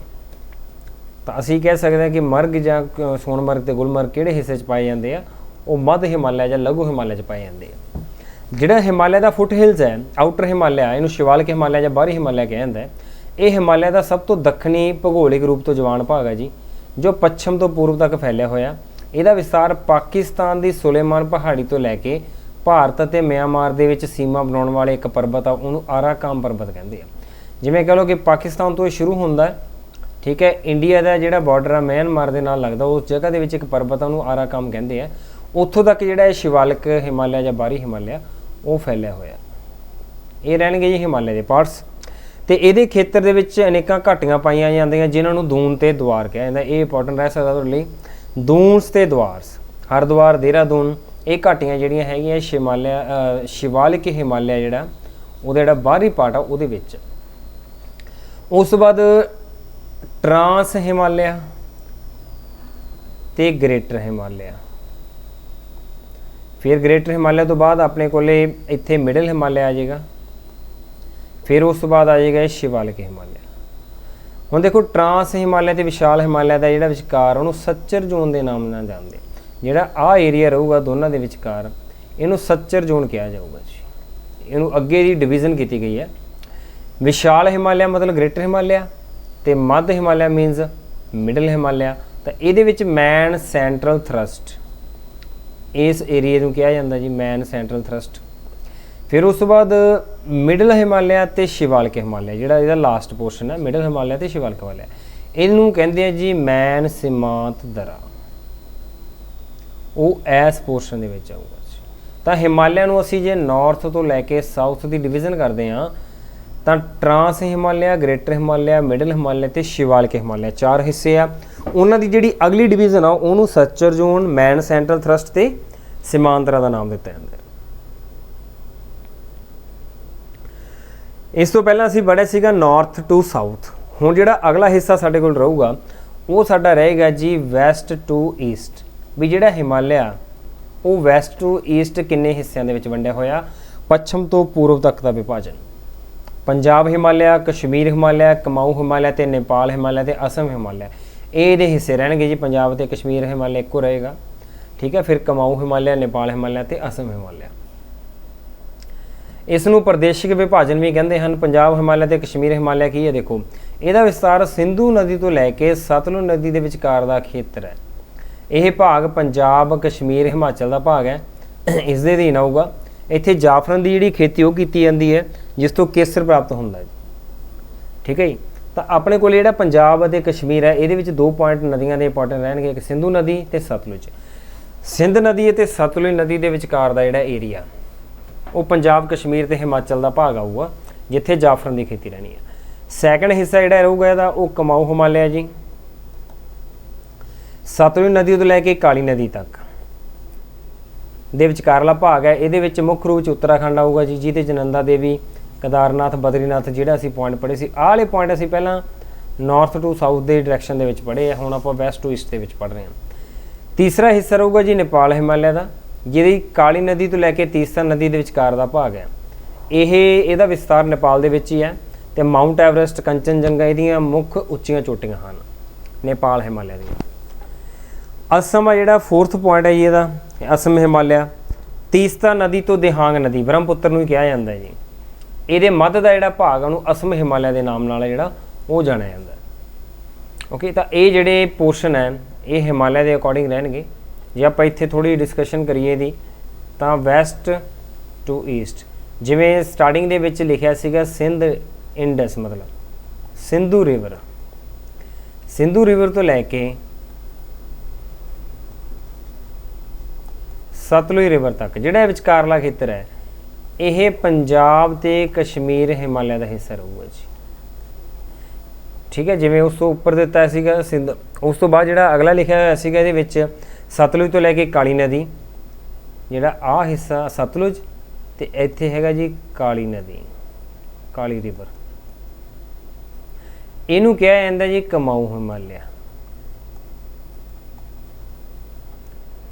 ਤਾਂ ਅਸੀਂ ਕਹਿ ਸਕਦੇ ਹਾਂ ਕਿ ਮਰਗ ਜਾਂ ਸੋਨਮਰਗ ਤੇ ਗੁਲਮਰਗ ਕਿਹੜੇ ਹਿੱਸੇ 'ਚ ਪਾਏ ਜਾਂਦੇ ਆ? ਉਹ ਮੱਧ ਹਿਮਾਲਿਆ ਜਾਂ ਲਘੂ ਹਿਮਾਲਿਆ 'ਚ ਪਾਏ ਜਾਂਦੇ ਆ। ਜਿਹੜਾ ਹਿਮਾਲਿਆ ਦਾ ਫੁੱਟ ਹਿਲਸ ਹੈ ਆਊਟਰ ਹਿਮਾਲਿਆ, ਇਹਨੂੰ ਸ਼ਿਵਾਲਿਕ ਹਿਮਾਲਿਆ ਜਾਂ ਬਾਹਰੀ ਹਿਮਾਲਿਆ ਕਿਹਾ ਜਾਂਦਾ ਹੈ, ਇਹ ਹਿਮਾਲਿਆ ਦਾ ਸਭ ਤੋਂ ਦੱਖਣੀ ਭੂਗੋਲਿਕ ਰੂਪ ਤੋਂ ਜਵਾਨ ਭਾਗ ਹੈ ਜੀ, ਜੋ ਪੱਛਮ ਤੋਂ ਪੂਰਬ ਤੱਕ ਫੈਲਿਆ ਹੋਇਆ। ਇਹਦਾ ਵਿਸਤਾਰ ਪਾਕਿਸਤਾਨ ਦੀ ਸੁਲੇਮਾਨ ਪਹਾੜੀ ਤੋਂ ਲੈ ਕੇ ਭਾਰਤ ਅਤੇ ਮਿਆਂਮਾਰ ਦੇ ਵਿੱਚ ਸੀਮਾ ਬਣਾਉਣ ਵਾਲੇ ਇੱਕ ਪਰਬਤ ਆ, ਉਹਨੂੰ ਆਰਾਕਾਮ ਪਰਬਤ ਕਹਿੰਦੇ ਆ। ਜਿਵੇਂ ਕਹ ਲਓ ਕਿ ਪਾਕਿਸਤਾਨ ਤੋਂ ਇਹ ਸ਼ੁਰੂ ਹੁੰਦਾ ਹੈ ਠੀਕ ਹੈ ਇੰਡੀਆ ਦਾ ਜਿਹੜਾ ਬਾਰਡਰ ਆ ਮਿਆਂਮਾਰ ਦੇ ਨਾਲ ਲੱਗਦਾ, ਉਸ ਜਗ੍ਹਾ ਦੇ ਵਿੱਚ ਇੱਕ ਪਰਬਤ ਆ, ਉਹਨੂੰ ਆਰਾਕਾਮ ਕਹਿੰਦੇ ਆ। ਉੱਥੋਂ ਤੱਕ ਜਿਹੜਾ ਇਹ ਸ਼ਿਵਾਲਿਕ ਹਿਮਾਲਿਆ ਜਾਂ ਬਾਹਰੀ ਹਿਮਾਲਿਆ, ਉਹ ਫੈਲਿਆ ਹੋਇਆ। ਇਹ ਰਹਿਣਗੇ ਜੀ ਹਿਮਾਲਿਆ ਦੇ ਪਾਰਟਸ ਤੇ ਇਹਦੇ ਖੇਤਰ ਦੇ ਵਿੱਚ ਅਨੇਕਾਂ ਘਾਟੀਆਂ ਪਾਈਆਂ ਜਾਂਦੀਆਂ, ਜਿਨ੍ਹਾਂ ਨੂੰ ਦੂਨ ਤੇ ਦਵਾਰ ਕਿਹਾ ਜਾਂਦਾ। ਇਹ ਇੰਪੋਰਟੈਂਟ ਰਹਿ ਸਕਦਾ ਤੁਹਾਡੇ ਲਈ। ਦੂਨਸ ਤੇ ਦਵਾਰਸ ਹਰਦੁਆਰ, ਦੇਹਰਾਦੂਨ, ਇਹ ਘਾਟੀਆਂ ਜਿਹੜੀਆਂ ਹੈਗੀਆਂ, ਸ਼ਿਮਾਲਿਆ ਸ਼ਿਵਾਲਿਕ ਹਿਮਾਲਿਆ ਜਿਹੜਾ, ਉਹਦਾ ਜਿਹੜਾ ਬਾਹਰੀ ਪਾਰਟ ਆ, ਉਹਦੇ ਵਿੱਚ। ਉਸ ਤੋਂ ਬਾਅਦ ਟਰਾਂਸ ਹਿਮਾਲਿਆ ਤੇ ਗ੍ਰੇਟਰ ਹਿਮਾਲਿਆ। ਫਿਰ ਗ੍ਰੇਟਰ ਹਿਮਾਲਿਆ ਤੋਂ ਬਾਅਦ ਆਪਣੇ ਕੋਲੇ ਇੱਥੇ ਮਿਡਲ ਹਿਮਾਲਿਆ ਆ ਜਾਏਗਾ। ਫਿਰ ਉਸ ਤੋਂ ਬਾਅਦ ਆ ਜਾਏਗਾ ਇਹ ਸ਼ਿਵਾਲਿਕ ਹਿਮਾਲਿਆ। ਹੁਣ ਦੇਖੋ, ਟਰਾਂਸ ਹਿਮਾਲਿਆ ਤੇ ਵਿਸ਼ਾਲ ਹਿਮਾਲਿਆ ਦਾ ਜਿਹੜਾ ਵਿਚਕਾਰ, ਉਹਨੂੰ ਸੱਚਰ ਜ਼ੋਨ ਦੇ ਨਾਮ ਨਾਲ ਜਾਣਦੇ ਜਿਹੜਾ ਆ ਏਰੀਆ ਰਹੂਗਾ ਦੋਨਾਂ ਦੇ ਵਿਚਕਾਰ, ਇਹਨੂੰ ਸੱਚਰ ਜ਼ੋਨ ਕਿਹਾ ਜਾਊਗਾ ਜੀ। ਇਹਨੂੰ ਅੱਗੇ ਦੀ ਡਿਵੀਜ਼ਨ ਕੀਤੀ ਗਈ ਹੈ। ਵਿਸ਼ਾਲ ਹਿਮਾਲਿਆ ਮਤਲਬ ਗ੍ਰੇਟਰ ਹਿਮਾਲਿਆ ਤੇ ਮੱਧ ਹਿਮਾਲਿਆ ਮੀਨਸ ਮਿਡਲ ਹਿਮਾਲਿਆ, ਤਾਂ ਇਹਦੇ ਵਿੱਚ ਮੈਨ ਸੈਂਟਰਲ ਥਰਸਟ ਇਸ ਏਰੀਆ ਨੂੰ ਕਿਹਾ ਜਾਂਦਾ ਜੀ ਮੈਨ ਸੈਂਟਰਲ ਥਰਸਟ ਫਿਰ ਉਸ ਤੋਂ ਬਾਅਦ ਮਿਡਲ ਹਿਮਾਲਿਆ ਤੇ ਸ਼ਿਵਾਲਿਕ ਹਿਮਾਲਿਆ, ਜਿਹੜਾ ਇਹਦਾ ਲਾਸਟ ਪੋਰਸ਼ਨ ਹੈ ਮਿਡਲ ਹਿਮਾਲਿਆ ਤੇ ਸ਼ਿਵਾਲਿਕ ਹਿਮਾਲਿਆ। ਇਹਨੂੰ ਕਹਿੰਦੇ ਆ ਜੀ ਮੈਨ ਸਿਮਾਂਤ ਦਰਾ। ਉਹ ਐਸ ਪੋਰਸ਼ਨ ਦੇ ਵਿੱਚ ਆਊਗਾ ਜੀ। ਤਾਂ ਹਿਮਾਲਿਆ ਨੂੰ ਅਸੀਂ ਜੇ ਨਾਰਥ ਤੋਂ ਲੈ ਕੇ ਸਾਊਥ ਦੀ ਡਿਵੀਜ਼ਨ ਕਰਦੇ ਹਾਂ ਤਾਂ trans Himalaya, greater Himalaya, middle Himalaya ਤੇ ਸ਼ਿਵਾਲਿਕ ਹਿਮਾਲਿਆ ਚਾਰ ਹਿੱਸੇ ਆ। ਉਹਨਾਂ ਦੀ ਜਿਹੜੀ ਅਗਲੀ ਡਿਵੀਜ਼ਨ ਆ, ਉਹਨੂੰ suture zone, main central thrust ਤੇ ਸੀਮਾਂਤਰਾ ਦਾ ਨਾਮ ਦਿੱਤਾ ਜਾਂਦਾ ਹੈ। ਇਸ ਤੋਂ ਪਹਿਲਾਂ ਅਸੀਂ ਬੜੇ ਸੀਗਾ ਨਾਰਥ ਟੂ ਸਾਊਥ ਹੁਣ ਜਿਹੜਾ ਅਗਲਾ ਹਿੱਸਾ ਸਾਡੇ ਕੋਲ ਰਹੂਗਾ, ਉਹ ਸਾਡਾ ਰਹੇਗਾ ਜੀ ਵੈਸਟ ਟੂ ਈਸਟ ਵੀ ਜਿਹੜਾ ਹਿਮਾਲਿਆ, ਉਹ ਵੈਸਟ ਟੂ ਈਸਟ ਕਿੰਨੇ ਹਿੱਸਿਆਂ ਦੇ ਵਿੱਚ ਵੰਡਿਆ ਹੋਇਆ? ਪੱਛਮ ਤੋਂ ਪੂਰਬ ਤੱਕ ਦਾ ਵਿਭਾਜਨ। ਪੰਜਾਬ ਹਿਮਾਲਿਆ, ਕਸ਼ਮੀਰ ਹਿਮਾਲਿਆ, ਕਮਾਊ ਹਿਮਾਲਿਆ ਤੇ ਨੇਪਾਲ ਹਿਮਾਲਿਆ ਤੇ ਅਸਮ ਹਿਮਾਲਿਆ। ਇਹ ਇਹਦੇ ਹਿੱਸੇ ਰਹਿਣਗੇ ਜੀ, ਪੰਜਾਬ ਤੇ ਕਸ਼ਮੀਰ ਹਿਮਾਲਿਆ ਇੱਕੋ ਰਹੇਗਾ। ਠੀਕ ਹੈ, ਫਿਰ ਕਮਾਊ ਹਿਮਾਲਿਆ, ਨੇਪਾਲ ਹਿਮਾਲਿਆ ਤੇ ਅਸਮ ਹਿਮਾਲਿਆ। ਇਸ ਨੂੰ ਪ੍ਰਦੇਸ਼ਿਕ ਵਿਭਾਜਨ ਵੀ ਕਹਿੰਦੇ ਹਨ। ਪੰਜਾਬ ਹਿਮਾਲਿਆ ਤੇ ਕਸ਼ਮੀਰ ਹਿਮਾਲਿਆ ਕੀ ਹੈ? ਦੇਖੋ, ਇਹਦਾ ਵਿਸਤਾਰ ਸਿੰਧੂ ਨਦੀ ਤੋਂ ਲੈ ਕੇ ਸਤਲੁਜ ਨਦੀ ਦੇ ਵਿਚਕਾਰ ਦਾ ਖੇਤਰ ਹੈ। ਇਹ ਭਾਗ ਪੰਜਾਬ, ਕਸ਼ਮੀਰ, ਹਿਮਾਚਲ ਦਾ ਭਾਗ ਹੈ। ਇਸ ਦੇ ਅਧੀਨ ਆਊਗਾ। ਇੱਥੇ ਜਾਫਰਨ ਦੀ ਜਿਹੜੀ ਖੇਤੀ ਉਹ ਕੀਤੀ ਜਾਂਦੀ ਹੈ, ਜਿਸ ਤੋਂ ਕੇਸਰ ਪ੍ਰਾਪਤ ਹੁੰਦਾ ਹੈ। ਠੀਕ ਹੈ ਜੀ? ਤਾਂ ਆਪਣੇ ਕੋਲ ਜਿਹੜਾ ਪੰਜਾਬ ਅਤੇ ਕਸ਼ਮੀਰ ਹੈ, ਇਹਦੇ ਵਿੱਚ ਦੋ ਪੁਆਇੰਟ ਨਦੀਆਂ ਦੇ ਇੰਪੋਰਟੈਂਟ ਰਹਿਣਗੇ, ਇੱਕ ਸਿੰਧੂ ਨਦੀ ਤੇ ਸਤਲੁਜ। ਸਿੰਧ ਨਦੀ ਅਤੇ ਸਤਲੁਜ ਨਦੀ ਦੇ ਵਿਚਕਾਰ ਦਾ ਜਿਹੜਾ ਏਰੀਆ ਉਹ ਪੰਜਾਬ, ਕਸ਼ਮੀਰ ਤੇ ਹਿਮਾਚਲ ਦਾ ਭਾਗ ਆਊਗਾ, ਜਿੱਥੇ ਜਾਫਰਨ ਦੀ ਖੇਤੀ ਰਹਿਣੀ ਹੈ। ਸੈਕੰਡ ਹਿੱਸਾ ਜਿਹੜਾ ਰਹੂਗਾ ਇਹਦਾ, ਉਹ ਕਮਾਊ ਹਿਮਾਲਿਆ ਜੀ। ਸਤਲੁਜ ਨਦੀ ਤੋਂ ਲੈ ਕੇ ਕਾਲੀ ਨਦੀ ਤੱਕ। ਦੇ ਵਿਚਕਾਰਲਾ ਭਾਗ ਹੈ। ਇਹਦੇ ਵਿੱਚ ਮੁੱਖ ਰੂਪ ਚ ਉੱਤਰਾਖੰਡ ਆਊਗਾ ਜੀ, ਜਿਹਦੇ ਚ ਨੰਦਾ ਦੇਵੀ, ਕੇਦਾਰਨਾਥ, ਬਦਰੀਨਾਥ ਜਿਹੜਾ ਅਸੀਂ ਪੁਆਇੰਟ ਪੜ੍ਹੇ ਸੀ। ਆਹ ਵਾਲੇ ਪੁਆਇੰਟ ਅਸੀਂ ਪਹਿਲਾਂ ਨਾਰਥ ਟੂ ਸਾਊਥ ਦੇ ਡਾਇਰੈਕਸ਼ਨ ਦੇ ਵਿੱਚ ਪੜ੍ਹੇ ਆ। ਹੁਣ ਆਪਾਂ ਵੈਸਟ ਟੂ ਈਸਟ ਦੇ ਵਿੱਚ ਪੜ੍ਹ ਰਹੇ ਹਾਂ। ਤੀਸਰਾ ਹਿੱਸਾ ਰਹੂਗਾ ਜੀ ਨੇਪਾਲ ਹਿਮਾਲਿਆ ਦਾ, ਜਿਹਦੀ ਕਾਲੀ ਨਦੀ ਤੋਂ ਲੈ ਕੇ ਤੀਸਰਾ ਨਦੀ ਦੇ ਵਿਚਕਾਰ ਦਾ ਭਾਗ ਹੈ। ਇਹ, ਇਹਦਾ ਵਿਸਤਾਰ ਨੇਪਾਲ ਦੇ ਵਿੱਚ ਹੀ ਹੈ ਤੇ ਮਾਊਂਟ ਐਵਰੈਸਟ ਕੰਚਨਜੰਗਾ, ਇਹਦੀਆਂ ਮੁੱਖ ਉੱਚੀਆਂ ਚੋਟੀਆਂ ਹਨ। ਨੇਪਾਲ ਹਿਮਾਲਿਆ ਦੀਆਂ। ਅਸਮ ਆ ਜਿਹੜਾ ਫੋਰਥ ਪੁਆਇੰਟ ਹੈ ਜੀ ਇਹਦਾ, ਅਸਮ ਹਿਮਾਲਿਆ। ਤੀਸਤਾ ਨਦੀ ਤੋਂ ਦੇਹਾਂਗ ਨਦੀ, ਬ੍ਰਹਮਪੁੱਤਰ ਨੂੰ ਕਿਹਾ ਜਾਂਦਾ ਜੀ। ਇਹਦੇ ਮੱਧ ਦਾ ਜਿਹੜਾ ਭਾਗ ਆ, ਉਹਨੂੰ ਅਸਮ ਹਿਮਾਲਿਆ ਦੇ ਨਾਮ ਨਾਲ ਜਿਹੜਾ, ਉਹ ਜਾਣਿਆ ਜਾਂਦਾ। ਓਕੇ ਤਾਂ ਇਹ ਜਿਹੜੇ ਪੋਰਸ਼ਨ ਹੈ ਇਹ ਹਿਮਾਲਿਆ ਦੇ ਅਕੋਰਡਿੰਗ ਰਹਿਣਗੇ। ਜੇ ਆਪਾਂ ਇੱਥੇ ਥੋੜੀ ਡਿਸਕਸ਼ਨ ਕਰੀਏ ਦੀ ਤਾਂ ਵੈਸਟ ਟੂ ਈਸਟ ਜਿਵੇਂ ਸਟਾਰਟਿੰਗ ਦੇ ਵਿੱਚ ਲਿਖਿਆ ਸੀਗਾ ਸਿੰਧ ਇੰਡਸ ਮਤਲਬ, ਸਿੰਧੂ ਰਿਵਰ ਸਿੰਧੂ ਰਿਵਰ ਤੋਂ ਲੈ ਕੇ ਸਤਲੁਜ ਰਿਵਰ ਤੱਕ, ਜਿਹੜਾ ਵਿਚਕਾਰਲਾ ਖੇਤਰ ਹੈ, ਇਹ ਪੰਜਾਬ ਤੇ ਕਸ਼ਮੀਰ ਹਿਮਾਲਿਆ ਦਾ ਹਿੱਸਾ ਰਹੂਗਾ ਜੀ। ਠੀਕ ਹੈ, ਜਿਵੇਂ ਉਸ ਤੋਂ ਉੱਪਰ ਦਿੱਤਾ ਸੀਗਾ ਸਿੰਧ, ਉਸ ਤੋਂ ਬਾਅਦ ਜਿਹੜਾ ਅਗਲਾ ਲਿਖਿਆ ਹੋਇਆ ਸੀਗਾ ਇਹਦੇ ਵਿੱਚ ਸਤਲੁਜ ਤੋਂ ਲੈ ਕੇ ਕਾਲੀ ਨਦੀ, ਜਿਹੜਾ ਆ ਹਿੱਸਾ ਸਤਲੁਜ, ਤੇ ਇੱਥੇ ਹੈਗਾ ਜੀ ਕਾਲੀ ਨਦੀ, ਕਾਲੀ ਰਿਵਰ। ਇਹਨੂੰ ਕਿਹਾ ਜਾਂਦਾ ਜੀ ਕਮਾਊ ਹਿਮਾਲਿਆ।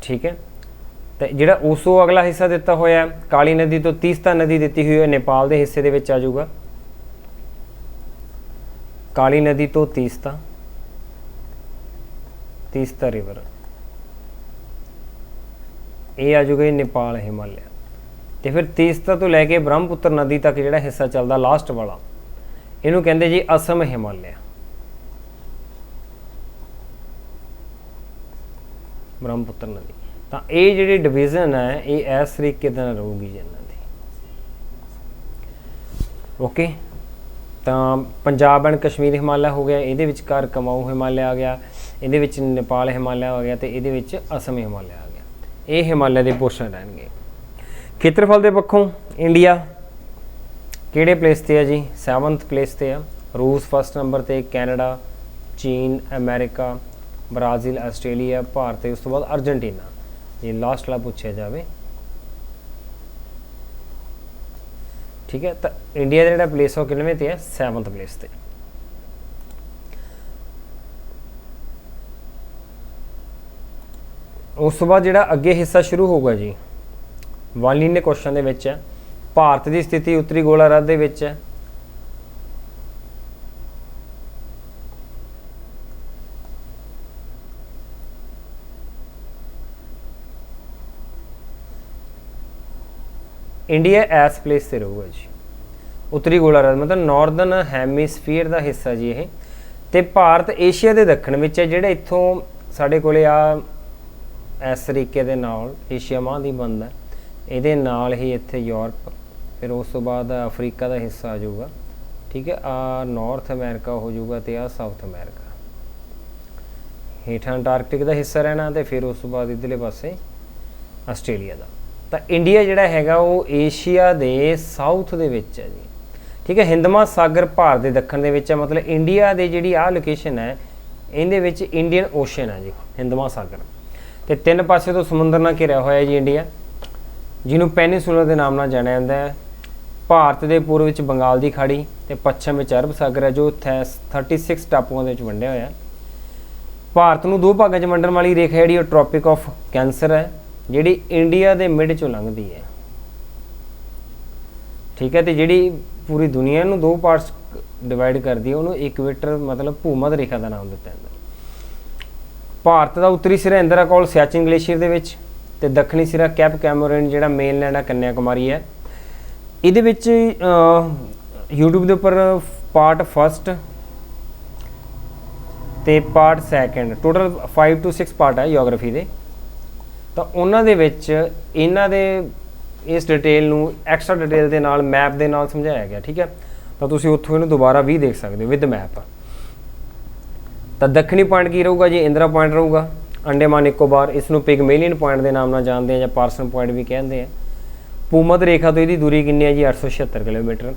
ਠੀਕ ਹੈ ਤੇ ਜਿਹੜਾ ਉਸ ਤੋਂ ਅਗਲਾ ਹਿੱਸਾ ਦਿੱਤਾ ਹੋਇਆ ਹੈ, ਕਾਲੀ ਨਦੀ ਤੋਂ ਤੀਸਤਾ ਨਦੀ ਦਿੱਤੀ ਹੋਈ ਹੈ ਨੇਪਾਲ ਦੇ ਹਿੱਸੇ ਦੇ ਵਿੱਚ ਆ ਜਾਊਗਾ। ਕਾਲੀ ਨਦੀ ਤੋਂ ਤੀਸਤਾ ਤੀਸਤਾ ਰਿਵਰ ਇਹ ਆ ਜਾਊਗਾ ਨੇਪਾਲ ਹਿਮਾਲਿਆ। ਤੇ ਫਿਰ ਤੀਸਤਾ ਤੋਂ ਲੈ ਕੇ ਬ੍ਰਹਮਪੁੱਤਰ ਨਦੀ ਤੱਕ ਜਿਹੜਾ ਹਿੱਸਾ ਚੱਲਦਾ ਲਾਸਟ ਵਾਲਾ ਇਹਨੂੰ ਕਹਿੰਦੇ ਜੀ ਅਸਮ ਹਿਮਾਲਿਆ। ਬ੍ਰਹਮਪੁੱਤਰ ਨਦੀ। ਤਾਂ ਇਹ ਜਿਹੜੀ ਡਿਵੀਜ਼ਨ ਹੈ, ਇਹ ਇਸ ਤਰੀਕੇ ਦੇ ਨਾਲ ਰਹੂਗੀ ਜੀ ਇਹਨਾਂ ਦੀ। ਓਕੇ ਤਾਂ ਪੰਜਾਬ ਐਂਡ ਕਸ਼ਮੀਰ ਹਿਮਾਲਿਆ ਹੋ ਗਿਆ, ਇਹਦੇ ਵਿਚਕਾਰ ਕਮਾਊ ਹਿਮਾਲਿਆ ਆ ਗਿਆ, ਇਹਦੇ ਵਿੱਚ ਨੇਪਾਲ ਹਿਮਾਲਿਆ ਆ ਗਿਆ ਤੇ ਇਹਦੇ ਵਿੱਚ ਅਸਮ ਹਿਮਾਲਿਆ ਆ ਗਿਆ। ਇਹ ਹਿਮਾਲਿਆ ਦੇ ਪੋਰਸ਼ਨ ਰਹਿਣਗੇ। ਖੇਤਰਫਲ ਦੇ ਪੱਖੋਂ ਇੰਡੀਆ ਕਿਹੜੇ ਪਲੇਸ ਤੇ ਆ ਜੀ? 7th ਪਲੇਸ ਤੇ ਆ। ਰੂਸ ਫਸਟ ਨੰਬਰ ਤੇ, ਕੈਨੇਡਾ, ਚੀਨ, ਅਮਰੀਕਾ, ਬ੍ਰਾਜ਼ੀਲ, ਆਸਟ੍ਰੇਲੀਆ, ਭਾਰਤ, ਤੇ ਉਸ ਤੋਂ ਬਾਅਦ ਅਰਜنٹੀਨਾ ਜੇ ਲਾਸਟ ਵਾਲਾ ਪੁੱਛਿਆ ਜਾਵੇ ਠੀਕ ਹੈ ਤਾਂ ਇੰਡੀਆ ਦਾ ਜਿਹੜਾ ਪਲੇਸ ਉਹ ਕਿੰਨਵੇਂ ਤੇ ਹੈ 7th ਪਲੇਸ ਤੇ ਉਸ ਤੋਂ ਬਾਅਦ ਜਿਹੜਾ ਅੱਗੇ ਹਿੱਸਾ ਸ਼ੁਰੂ ਹੋਊਗਾ ਜੀ ਵਨ ਲਾਈਨ ਦੇ ਕੁਐਸਚਨ ਦੇ ਵਿੱਚ ਹੈ ਭਾਰਤ ਦੀ ਸਥਿਤੀ ਉੱਤਰੀ ਗੋਲਾਰਧ ਦੇ ਵਿੱਚ ਹੈ ਇੰਡੀਆ ਐਸ ਪਲੇਸ ਤੇ ਰਹੂਗਾ ਜੀ। ਉੱਤਰੀ ਗੋਲਾਰਧ ਮਤਲਬ ਨਾਰਥਰਨ ਹੈਮੀਸਫੀਅਰ ਦਾ ਹਿੱਸਾ ਜੀ ਇਹ। ਤੇ ਭਾਰਤ ਏਸ਼ੀਆ ਦੇ ਦੱਖਣ ਵਿੱਚ ਹੈ, ਜਿਹੜਾ ਇੱਥੋਂ ਸਾਡੇ ਕੋਲੇ ਆ, ਇਸ ਤਰੀਕੇ ਦੇ ਨਾਲ ਏਸ਼ੀਆ ਮਹਾਂਦੀਪ ਬਣਦਾ ਇਹਦੇ ਨਾਲ ਹੀ ਇੱਥੇ ਯੂਰਪ, ਫਿਰ ਉਸ ਤੋਂ ਬਾਅਦ ਅਫਰੀਕਾ ਦਾ ਹਿੱਸਾ ਆ ਜਾਊਗਾ। ਠੀਕ ਹੈ, ਆ ਨਾਰਥ ਅਮਰੀਕਾ ਹੋ ਜਾਊਗਾ ਤੇ ਆ ਸਾਊਥ ਅਮਰੀਕਾ। ਹੇਠਾਂ ਅੰਟਾਰਕਟਿਕ ਦਾ ਹਿੱਸਾ ਰਹਿਣਾ ਤੇ ਫਿਰ ਉਸ ਤੋਂ ਬਾਅਦ ਇਧਰਲੇ ਪਾਸੇ ਆਸਟ੍ਰੇਲੀਆ ਦਾ। ਤਾਂ ਇੰਡੀਆ ਜਿਹੜਾ ਹੈਗਾ ਉਹ ਏਸ਼ੀਆ ਦੇ ਸਾਊਥ ਦੇ ਵਿੱਚ ਹੈ ਜੀ। ਠੀਕ ਹੈ ਹਿੰਦ ਮਹਾਸਾਗਰ ਭਾਰਤ ਦੇ ਦੱਖਣ ਦੇ ਵਿੱਚ ਹੈ, ਮਤਲਬ ਇੰਡੀਆ ਦੇ ਜਿਹੜੀ ਆਹ ਲੋਕੇਸ਼ਨ ਹੈ, ਇਹਦੇ ਵਿੱਚ ਇੰਡੀਅਨ ਓਸ਼ਨ ਹੈ ਜੀ ਹਿੰਦ ਮਹਾਸਾਗਰ ਤੇ ਤਿੰਨ ਪਾਸੇ ਤੋਂ ਸਮੁੰਦਰ ਨਾਲ ਘਿਰਿਆ ਹੋਇਆ ਹੈ ਜੀ ਇੰਡੀਆ, ਜਿਹਨੂੰ ਪੈਨਿਸੂਲਾ ਦੇ ਨਾਮ ਨਾਲ ਜਾਣਿਆ ਜਾਂਦਾ ਹੈ। ਭਾਰਤ ਦੇ ਪੂਰਬ ਵਿੱਚ ਬੰਗਾਲ ਦੀ ਖਾੜੀ ਤੇ ਪੱਛਮ ਵਿੱਚ ਅਰਬ ਸਾਗਰ ਹੈ, ਜੋ ਥੈ- 36 ਟਾਪੂਆਂ ਦੇ ਵਿੱਚ ਵੰਡਿਆ ਹੋਇਆ ਹੈ। ਭਾਰਤ ਨੂੰ ਦੋ ਭਾਗਾਂ 'ਚ ਵੰਡਣ ਵਾਲੀ ਰੇਖਾ ਜਿਹੜੀ ਉਹ ਟ੍ਰੋਪਿਕ ਆਫ ਕੈਂਸਰ ਹੈ। ਜਿਹੜੀ ਇੰਡੀਆ ਦੇ ਮਿਡ ਚੋਂ ਲੰਘਦੀ ਹੈ। ਠੀਕ ਹੈ ਤੇ ਜਿਹੜੀ ਪੂਰੀ ਦੁਨੀਆ ਨੂੰ ਦੋ ਪਾਰਟਸ ਡਿਵਾਈਡ ਕਰਦੀ ਹੈ ਉਹਨੂੰ ਇਕੁਏਟਰ ਮਤਲਬ ਭੂਮੱਧ ਰੇਖਾ ਦਾ ਨਾਮ ਦਿੱਤਾ ਜਾਂਦਾ ਭਾਰਤ ਦਾ ਉੱਤਰੀ ਸਿਰਾ ਇੰਦਰਾ ਕੋਲ ਸਿਆਚਿਨ ਗਲੇਸ਼ੀਅਰ ਦੇ ਵਿੱਚ ਤੇ ਦੱਖਣੀ ਸਿਰਾ ਕੈਪ ਕੈਮੋਰਨ ਜਿਹੜਾ ਮੇਨਲੈਂਡ ਆ ਕੰਨਿਆ ਕੁਮਾਰੀ ਹੈ। ਇਹਦੇ ਵਿੱਚ ਅਹ, YouTube ਦੇ ਉੱਪਰ ਪਾਰਟ ਫਸਟ ਤੇ ਪਾਰਟ ਸੈਕੰਡ ਟੋਟਲ 5 ਤੋਂ 6 ਪਾਰਟ ਹੈ ਜੀਓਗ੍ਰਾਫੀ ਦੇ। ਤਾਂ ਉਹਨਾਂ ਦੇ ਵਿੱਚ ਇਹਨਾਂ ਦੇ ਇਸ ਡਿਟੇਲ ਨੂੰ ਐਕਸਟਰਾ ਡਿਟੇਲ ਦੇ ਨਾਲ ਮੈਪ ਦੇ ਨਾਲ ਸਮਝਾਇਆ ਗਿਆ ਠੀਕ ਹੈ? ਤਾਂ ਤੁਸੀਂ ਉੱਥੋਂ ਇਹਨੂੰ ਦੁਬਾਰਾ ਵੀ ਦੇਖ ਸਕਦੇ ਹੋ ਵਿਦ ਮੈਪ ਤਾਂ ਦੱਖਣੀ ਪੁਆਇੰਟ ਕੀ ਰਹੂਗਾ ਜੀ? ਇੰਦਰਾ ਪੁਆਇੰਟ ਰਹੂਗਾ। ਅੰਡੇਮਾਨ ਨਿਕੋਬਾਰ ਇਸ ਨੂੰ ਪਿਗਮੇਲੀਅਨ ਪੁਆਇੰਟ ਦੇ ਨਾਮ ਨਾਲ ਜਾਣਦੇ ਆ ਜਾਂ ਪਾਰਸਨ ਪੁਆਇੰਟ ਵੀ ਕਹਿੰਦੇ ਆ। ਭੂਮੱਧ ਰੇਖਾ ਤੋਂ ਇਹਦੀ ਦੂਰੀ ਕਿੰਨੀ ਹੈ ਜੀ? 876 ਕਿਲੋਮੀਟਰ।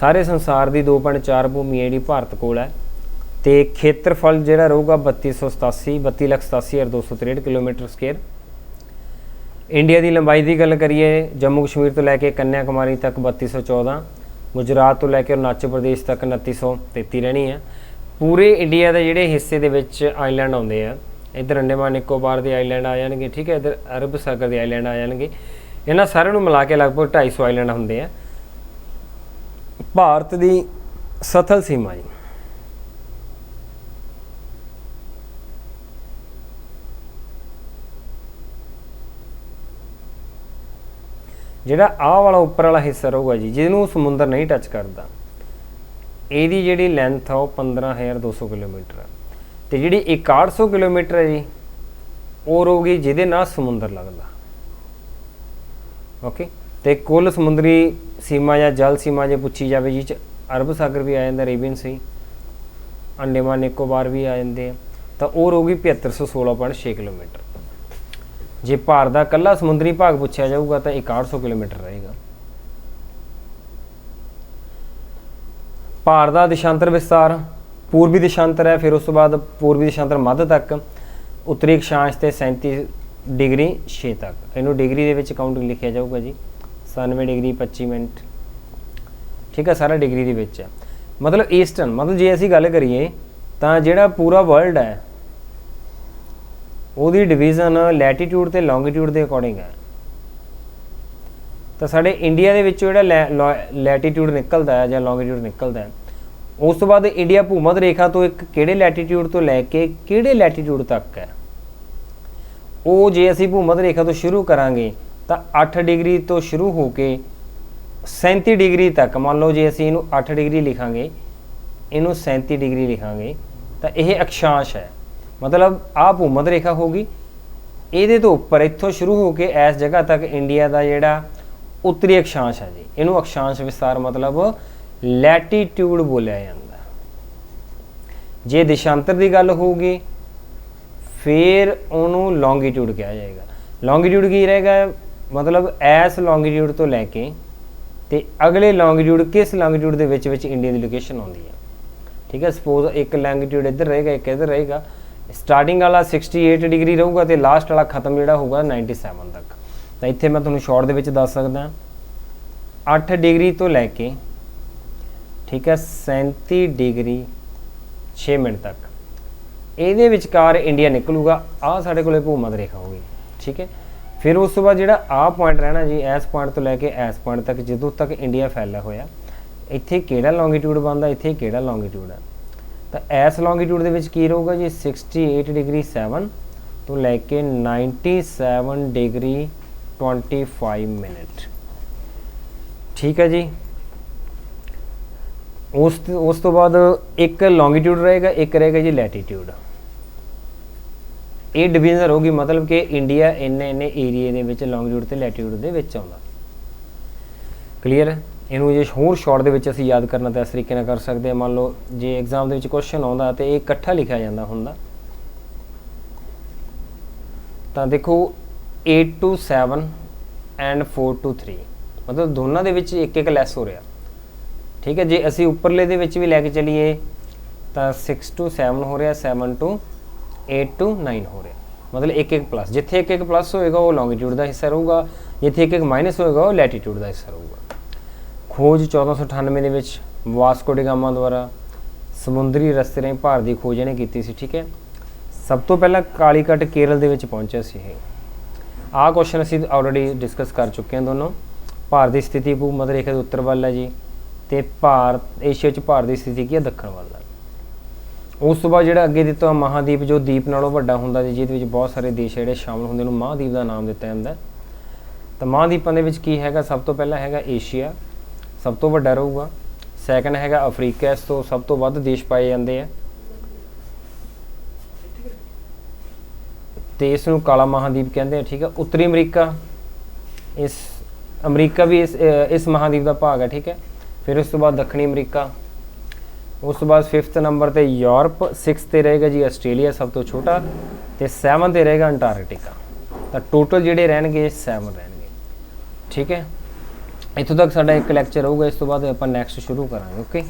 ਸਾਰੇ ਸੰਸਾਰ ਦੀ 2.4 ਭੂਮੀ ਹੈ ਜਿਹੜੀ ਭਾਰਤ ਕੋਲ ਹੈ। ਤੇ ਖੇਤਰਫਲ ਜਿਹੜਾ ਰਹੂਗਾ 3287 32,87,263 ਕਿਲੋਮੀਟਰ ਸਕੁਅਰ। ਇੰਡੀਆ ਦੀ ਲੰਬਾਈ ਦੀ ਗੱਲ ਕਰੀਏ, ਜੰਮੂ ਕਸ਼ਮੀਰ ਤੋਂ ਲੈ ਕੇ ਕੰਨਿਆ ਕੁਮਾਰੀ ਤੱਕ 3214 ਗੁਜਰਾਤ ਤੋਂ ਲੈ ਕੇ ਅਰੁਣਾਚਲ ਪ੍ਰਦੇਸ਼ ਤੱਕ 2933 ਰਹਿਣੀ ਹੈ ਪੂਰੇ ਇੰਡੀਆ ਦੇ ਜਿਹੜੇ ਹਿੱਸੇ ਦੇ ਵਿੱਚ ਆਈਲੈਂਡ ਆਉਂਦੇ ਆ, ਇਧਰ ਅੰਡੇਮਾਨ ਨਿਕੋਬਾਰ ਦੇ ਆਈਲੈਂਡ ਆ ਜਾਣਗੇ, ਠੀਕ ਹੈ ਇਧਰ ਅਰਬ ਸਾਗਰ ਦੇ ਆਈਲੈਂਡ ਆ ਜਾਣਗੇ। ਇਹਨਾਂ ਸਾਰਿਆਂ ਨੂੰ ਮਿਲਾ ਕੇ ਲਗਭਗ 250 ਆਈਲੈਂਡ ਹੁੰਦੇ ਆ। ਭਾਰਤ ਦੀ ਸਥਲ ਸੀਮਾ ਜੀ। ਜਿਹੜਾ ਆਹ ਵਾਲਾ ਉੱਪਰ ਵਾਲਾ ਹਿੱਸਾ ਰਹੂਗਾ ਜੀ, ਜਿਹਨੂੰ ਸਮੁੰਦਰ ਨਹੀਂ ਟੱਚ ਕਰਦਾ, ਇਹਦੀ ਜਿਹੜੀ ਲੈਂਥ ਆ ਉਹ 15200 ਕਿਲੋਮੀਟਰ ਆ। ਤੇ ਜਿਹੜੀ 6100 ਕਿਲੋਮੀਟਰ ਹੈ ਜੀ, ਉਹ ਰਹੂਗੀ ਜਿਹਦੇ ਨਾਲ ਸਮੁੰਦਰ ਲੱਗਦਾ। ਓਕੇ ਤੇ ਕੁੱਲ ਸਮੁੰਦਰੀ ਸੀਮਾ ਜਾਂ ਜਲ ਸੀਮਾ ਜੇ ਪੁੱਛੀ ਜਾਵੇ ਜੀ, ਚ ਅਰਬ ਸਾਗਰ ਵੀ ਆ ਜਾਂਦਾ, ਅਰੇਬੀਅਨ ਸੀ। ਅੰਡੇਮਾਨ, ਨਿਕੋਬਾਰ ਵੀ ਆ ਜਾਂਦੇ ਆ। ਤਾਂ ਉਹ ਰਹੂਗੀ 7516.6 ਕਿਲੋਮੀਟਰ। ਜੇ ਭਾਰਤ ਦਾ ਕੱਲਾ ਸਮੁੰਦਰੀ ਭਾਗ ਪੁੱਛਿਆ ਜਾਊਗਾ ਤਾਂ 6100 ਕਿਲੋਮੀਟਰ ਰਹੇਗਾ। ਭਾਰਤ ਦਾ ਦਿਸ਼ਾਂਤਰ ਵਿਸਤਾਰ, ਪੂਰਬੀ ਦਿਸ਼ਾਂਤਰ ਹੈ, ਫਿਰ ਉਸ ਤੋਂ ਬਾਅਦ ਪੂਰਬੀ ਦਿਸ਼ਾਂਤਰ ਮੱਧ ਤੱਕ, ਉੱਤਰੀ ਅਕਸ਼ਾਂਸ਼ ਤੇ 37 ਡਿਗਰੀ 6 ਤੱਕ। ਇਹਨੂੰ ਡਿਗਰੀ ਦੇ ਵਿੱਚ ਕਾਊਂਟ ਲਿਖਿਆ ਜਾਊਗਾ ਜੀ। 97 ਡਿਗਰੀ 25 ਮਿੰਟ। ਠੀਕ ਹੈ, ਸਾਰਾ ਡਿਗਰੀ ਦੇ ਵਿੱਚ ਹੈ। ਮਤਲਬ ਈਸਟਰਨ, ਮਤਲਬ ਜੇ ਅਸੀਂ ਗੱਲ ਕਰੀਏ, ਤਾਂ ਜਿਹੜਾ ਪੂਰਾ ਵਰਲਡ ਹੈ ਉਹਦੀ ਡਿਵੀਜ਼ਨ ਲੈਟੀਟਿਊਡ ਤੇ ਲੌਂਗੀਟਿਊਡ ਦੇ ਅਕੋਰਡਿੰਗ ਹੈ। ਤਾਂ ਸਾਡੇ ਇੰਡੀਆ ਦੇ ਵਿੱਚੋਂ ਜਿਹੜਾ ਲੈਟੀਟਿਊਡ ਨਿਕਲਦਾ ਹੈ ਜਾਂ ਲੌਂਗੀਟਿਊਡ ਨਿਕਲਦਾ ਹੈ, ਉਸ ਤੋਂ ਬਾਅਦ ਇੰਡੀਆ ਭੂਮਧ ਰੇਖਾ ਤੋਂ ਇੱਕ ਕਿਹੜੇ ਲੈਟੀਟਿਊਡ ਤੋਂ ਲੈ ਕੇ ਕਿਹੜੇ ਲੈਟੀਟਿਊਡ ਤੱਕ ਹੈ? ਉਹ ਜੇ ਅਸੀਂ ਭੂਮਧ ਰੇਖਾ ਤੋਂ ਸ਼ੁਰੂ ਕਰਾਂਗੇ, ਤਾਂ 8 ਡਿਗਰੀ ਤੋਂ ਸ਼ੁਰੂ ਹੋ ਕੇ 37 ਡਿਗਰੀ ਤੱਕ, ਮੰਨ ਲਓ ਜੇ ਅਸੀਂ ਇਹਨੂੰ 8 ਡਿਗਰੀ ਲਿਖਾਂਗੇ, ਇਹਨੂੰ 37 ਡਿਗਰੀ ਲਿਖਾਂਗੇ, ਤਾਂ ਇਹ ਅਕਸ਼ਾਂਸ਼ ਹੈ। ਮਤਲਬ ਆਹ ਭੂਮਧ ਰੇਖਾ ਹੋਗੀ ਇਹਦੇ ਤੋਂ ਉੱਪਰ ਇੱਥੋਂ ਸ਼ੁਰੂ ਹੋ ਕੇ ਇਸ ਜਗ੍ਹਾ ਤੱਕ ਇੰਡੀਆ ਦਾ ਜਿਹੜਾ ਉੱਤਰੀ ਅਕਸ਼ਾਂਸ਼ ਹੈ ਜੀ, ਇਹਨੂੰ ਅਕਸ਼ਾਂਸ਼ ਵਿਸਤਾਰ ਮਤਲਬ ਲੈਟੀਟਿਊਡ ਬੋਲਿਆ ਜਾਂਦਾ। ਜੇ ਦਿਸ਼ਾਂਤਰ ਦੀ ਗੱਲ ਹੋਊਗੀ, ਫਿਰ ਉਹਨੂੰ ਲੌਂਗੀਟਿਊਡ ਕਿਹਾ ਜਾਏਗਾ। ਲੌਂਗੀਟਿਊਡ ਕੀ ਰਹੇਗਾ? ਮਤਲਬ ਐਸ ਲੌਂਗੀਟਿਊਡ ਤੋਂ ਲੈ ਕੇ ਤੇ ਅਗਲੇ ਲੌਂਗੀਟਿਊਡ ਕਿਸ ਲੌਂਗੀਟਿਊਡ ਦੇ ਵਿੱਚ ਵਿੱਚ ਇੰਡੀਆ ਦੀ ਲੋਕੇਸ਼ਨ ਆਉਂਦੀ ਹੈ। ਠੀਕ ਹੈ ਸਪੋਜ਼ ਇੱਕ ਲੌਂਗੀਟਿਊਡ ਇੱਧਰ ਰਹੇਗਾ, ਇੱਕ ਇੱਧਰ ਰਹੇਗਾ। ਸਟਾਰਟਿੰਗ ਵਾਲਾ 68 ਡਿਗਰੀ ਰਹੂਗਾ ਤੇ ਲਾਸਟ ਵਾਲਾ ਖਤਮ ਜਿਹੜਾ ਹੋਊਗਾ 97 ਤੱਕ। ਤਾਂ ਇੱਥੇ ਮੈਂ ਤੁਹਾਨੂੰ ਸ਼ਾਰਟ ਦੇ ਵਿੱਚ ਦੱਸ ਸਕਦਾ। 8 ਡਿਗਰੀ ਤੋਂ ਲੈ ਕੇ, ਠੀਕ ਹੈ 37 ਡਿਗਰੀ 6 ਮਿੰਟ ਤੱਕ। ਇਹਦੇ ਵਿਚਕਾਰ ਇੰਡੀਆ ਨਿਕਲੂਗਾ। ਆ ਸਾਡੇ ਕੋਲੇ ਭੂਮਧ ਰੇਖਾ ਹੋਗੀ ਠੀਕ ਹੈ। ਫਿਰ ਉਸ ਤੋਂ ਬਾਅਦ ਜਿਹੜਾ ਆ ਪੁਆਇੰਟ ਰਹਿਣਾ ਜੀ, ਇਸ ਪੁਆਇੰਟ ਤੋਂ ਲੈ ਕੇ ਇਸ ਪੁਆਇੰਟ ਤੱਕ, ਜਦੋਂ ਤੱਕ ਇੰਡੀਆ ਫੈਲਿਆ ਹੋਇਆ, ਇੱਥੇ ਕਿਹੜਾ ਲੌਂਗੀਟਿਊਡ ਬਣਦਾ, ਇੱਥੇ ਕਿਹੜਾ ਲੌਂਗੀਟਿਊਡ ਹੈ? ਤਾਂ ਇਸ ਲੌਂਗੀਟਿਊਡ ਦੇ ਵਿੱਚ ਕੀ ਰਹੂਗਾ ਜੀ? 68 ਡਿਗਰੀ 7 ਤੋਂ ਲੈ ਕੇ 97 ਡਿਗਰੀ 25 ਮਿੰਟ। ਠੀਕ ਹੈ ਜੀ? ਉਸ ਉਸ ਤੋਂ ਬਾਅਦ ਇੱਕ ਲੌਂਗੀਟਿਊਡ ਰਹੇਗਾ, ਇੱਕ ਰਹੇਗਾ ਜੀ ਲੈਟੀਟਿਊਡ ਇਹ ਡਿਵੀਜ਼ਨ ਹੋਗੀ ਮਤਲਬ ਕਿ ਇੰਡੀਆ ਇੰਨੇ ਇੰਨੇ ਏਰੀਏ ਦੇ ਵਿੱਚ ਲੌਂਗੀਟਿਊਡ ਤੇ ਲੈਟੀਟਿਊਡ ਦੇ ਵਿੱਚ ਆਉਂਦਾ। ਕਲੀਅਰ ਹੈ? ਇਹਨੂੰ ਜੇ ਹੋਰ ਸ਼ਾਰਟ ਦੇ ਵਿੱਚ ਅਸੀਂ ਯਾਦ ਕਰਨਾ ਤਾਂ ਇਸ ਤਰੀਕੇ ਨਾਲ ਕਰ ਸਕਦੇ ਹਾਂ। ਮੰਨ ਲਓ, ਜੇ ਐਗਜ਼ਾਮ ਦੇ ਵਿੱਚ ਕੁਐਸਚਨ ਆਉਂਦਾ ਤੇ ਇਹ ਇਕੱਠਾ ਲਿਖਿਆ ਜਾਂਦਾ ਹੁੰਦਾ। ਤਾਂ ਦੇਖੋ 8 to 7 ਐਂਡ 4 to 3 ਮਤਲਬ ਦੋਨਾਂ ਦੇ ਵਿੱਚ ਇੱਕ ਇੱਕ ਲੈਸ ਹੋ ਰਿਹਾ। ਠੀਕ ਹੈ, ਜੇ ਅਸੀਂ ਉੱਪਰਲੇ ਦੇ ਵਿੱਚ ਵੀ ਲੈ ਕੇ ਚਲੀਏ, ਤਾਂ 6 to 7 ਹੋ ਰਿਹਾ 7 to 8 to 9 ਹੋ ਰਿਹਾ। ਮਤਲਬ ਇੱਕ ਇੱਕ ਪਲੱਸ ਜਿੱਥੇ ਇੱਕ ਇੱਕ ਪਲੱਸ ਹੋਏਗਾ, ਉਹ ਲੌਂਗੀਟਿਊਡ ਦਾ ਹਿੱਸਾ ਰਹੂਗਾ। ਜਿੱਥੇ ਇੱਕ ਇੱਕ ਮਾਈਨਸ ਹੋਏਗਾ, ਉਹ ਲੈਟੀਟਿਊਡ ਦਾ ਹਿੱਸਾ ਰਹੂਗਾ। ਖੋਜ 1498 ਦੇ ਵਿੱਚ ਵਾਸਕੋ ਡੀ ਗਾਮਾ ਦੁਆਰਾ ਸਮੁੰਦਰੀ ਰਸਤੇ ਰਾਹੀਂ ਭਾਰਤ ਦੀ ਖੋਜ ਇਹਨੇ ਕੀਤੀ ਸੀ, ਠੀਕ ਹੈ? ਸਭ ਤੋਂ ਪਹਿਲਾਂ ਕਾਲੀਕਟ ਕੇਰਲ ਦੇ ਵਿੱਚ ਪਹੁੰਚਿਆ ਸੀ ਇਹ। ਆਹ ਕੁਐਸਚਨ ਅਸੀਂ ਆਲਰੇਡੀ ਡਿਸਕਸ ਕਰ ਚੁੱਕੇ ਹਾਂ ਦੋਨੋਂ। ਭਾਰਤ ਦੀ ਸਥਿਤੀ ਭੂਮੱਧ ਰੇਖਾ ਦੇ ਉੱਤਰ ਵੱਲ ਹੈ ਜੀ ਤੇ ਭਾਰਤ, ਏਸ਼ੀਆ ਚ ਭਾਰਤ ਦੀ ਸਥਿਤੀ ਕੀ ਹੈ? ਦੱਖਣ ਵੱਲ ਹੈ। ਉਸ ਤੋਂ ਬਾਅਦ ਜਿਹੜਾ ਅੱਗੇ ਦਿੱਤਾ ਮਹਾਦੀਪ, ਜੋ ਦੀਪ ਨਾਲੋਂ ਵੱਡਾ ਹੁੰਦਾ ਜੀ, ਜਿਹਦੇ ਵਿੱਚ ਬਹੁਤ ਸਾਰੇ ਦੇਸ਼ ਜਿਹੜੇ ਸ਼ਾਮਲ ਹੁੰਦੇ ਨੂੰ ਮਹਾਦੀਪ ਦਾ ਨਾਮ ਦਿੱਤਾ ਜਾਂਦਾ ਤਾਂ ਮਹਾਦੀਪਾਂ ਦੇ ਵਿੱਚ ਕੀ ਹੈਗਾ? ਸਭ ਤੋਂ ਪਹਿਲਾਂ ਹੈਗਾ ਏਸ਼ੀਆ। ਸਭ ਤੋਂ ਵੱਡਾ ਰਹੂਗਾ। ਸੈਕੰਡ ਹੈਗਾ ਅਫਰੀਕਾ, ਇਸ ਤੋਂ ਸਭ ਤੋਂ ਵੱਧ ਦੇਸ਼ ਪਾਏ ਜਾਂਦੇ ਆ। ਤੇ ਇਸ ਨੂੰ ਕਾਲਾ ਮਹਾਦੀਪ ਕਹਿੰਦੇ ਆ, ਠੀਕ ਹੈ ਉੱਤਰੀ ਅਮਰੀਕਾ, ਇਸ ਅਮਰੀਕਾ ਵੀ ਇਸ ਇਸ ਮਹਾਦੀਪ ਦਾ ਭਾਗ ਹੈ ਠੀਕ ਹੈ ਫਿਰ ਉਸ ਤੋਂ ਬਾਅਦ ਦੱਖਣੀ ਅਮਰੀਕਾ, ਉਸ ਤੋਂ ਬਾਅਦ 5th ਨੰਬਰ ਤੇ ਯੂਰਪ 6th ਤੇ ਰਹੇਗਾ ਜੀ ਆਸਟ੍ਰੇਲੀਆ, ਸਭ ਤੋਂ ਛੋਟਾ, ਤੇ 7th ਤੇ ਰਹੇਗਾ ਅੰਟਾਰਕਟਿਕਾ। ਤਾਂ ਟੋਟਲ ਜਿਹੜੇ ਰਹਿਣਗੇ 7 ਰਹਿਣਗੇ। ਠੀਕ ਹੈ। ਇੱਥੋਂ ਤੱਕ ਸਾਡਾ ਇੱਕ ਲੈਕਚਰ ਹੋਊਗਾ ਇਸ ਤੋਂ ਬਾਅਦ ਆਪਾਂ ਨੈਕਸਟ ਸ਼ੁਰੂ ਕਰਾਂਗੇ ਓਕੇ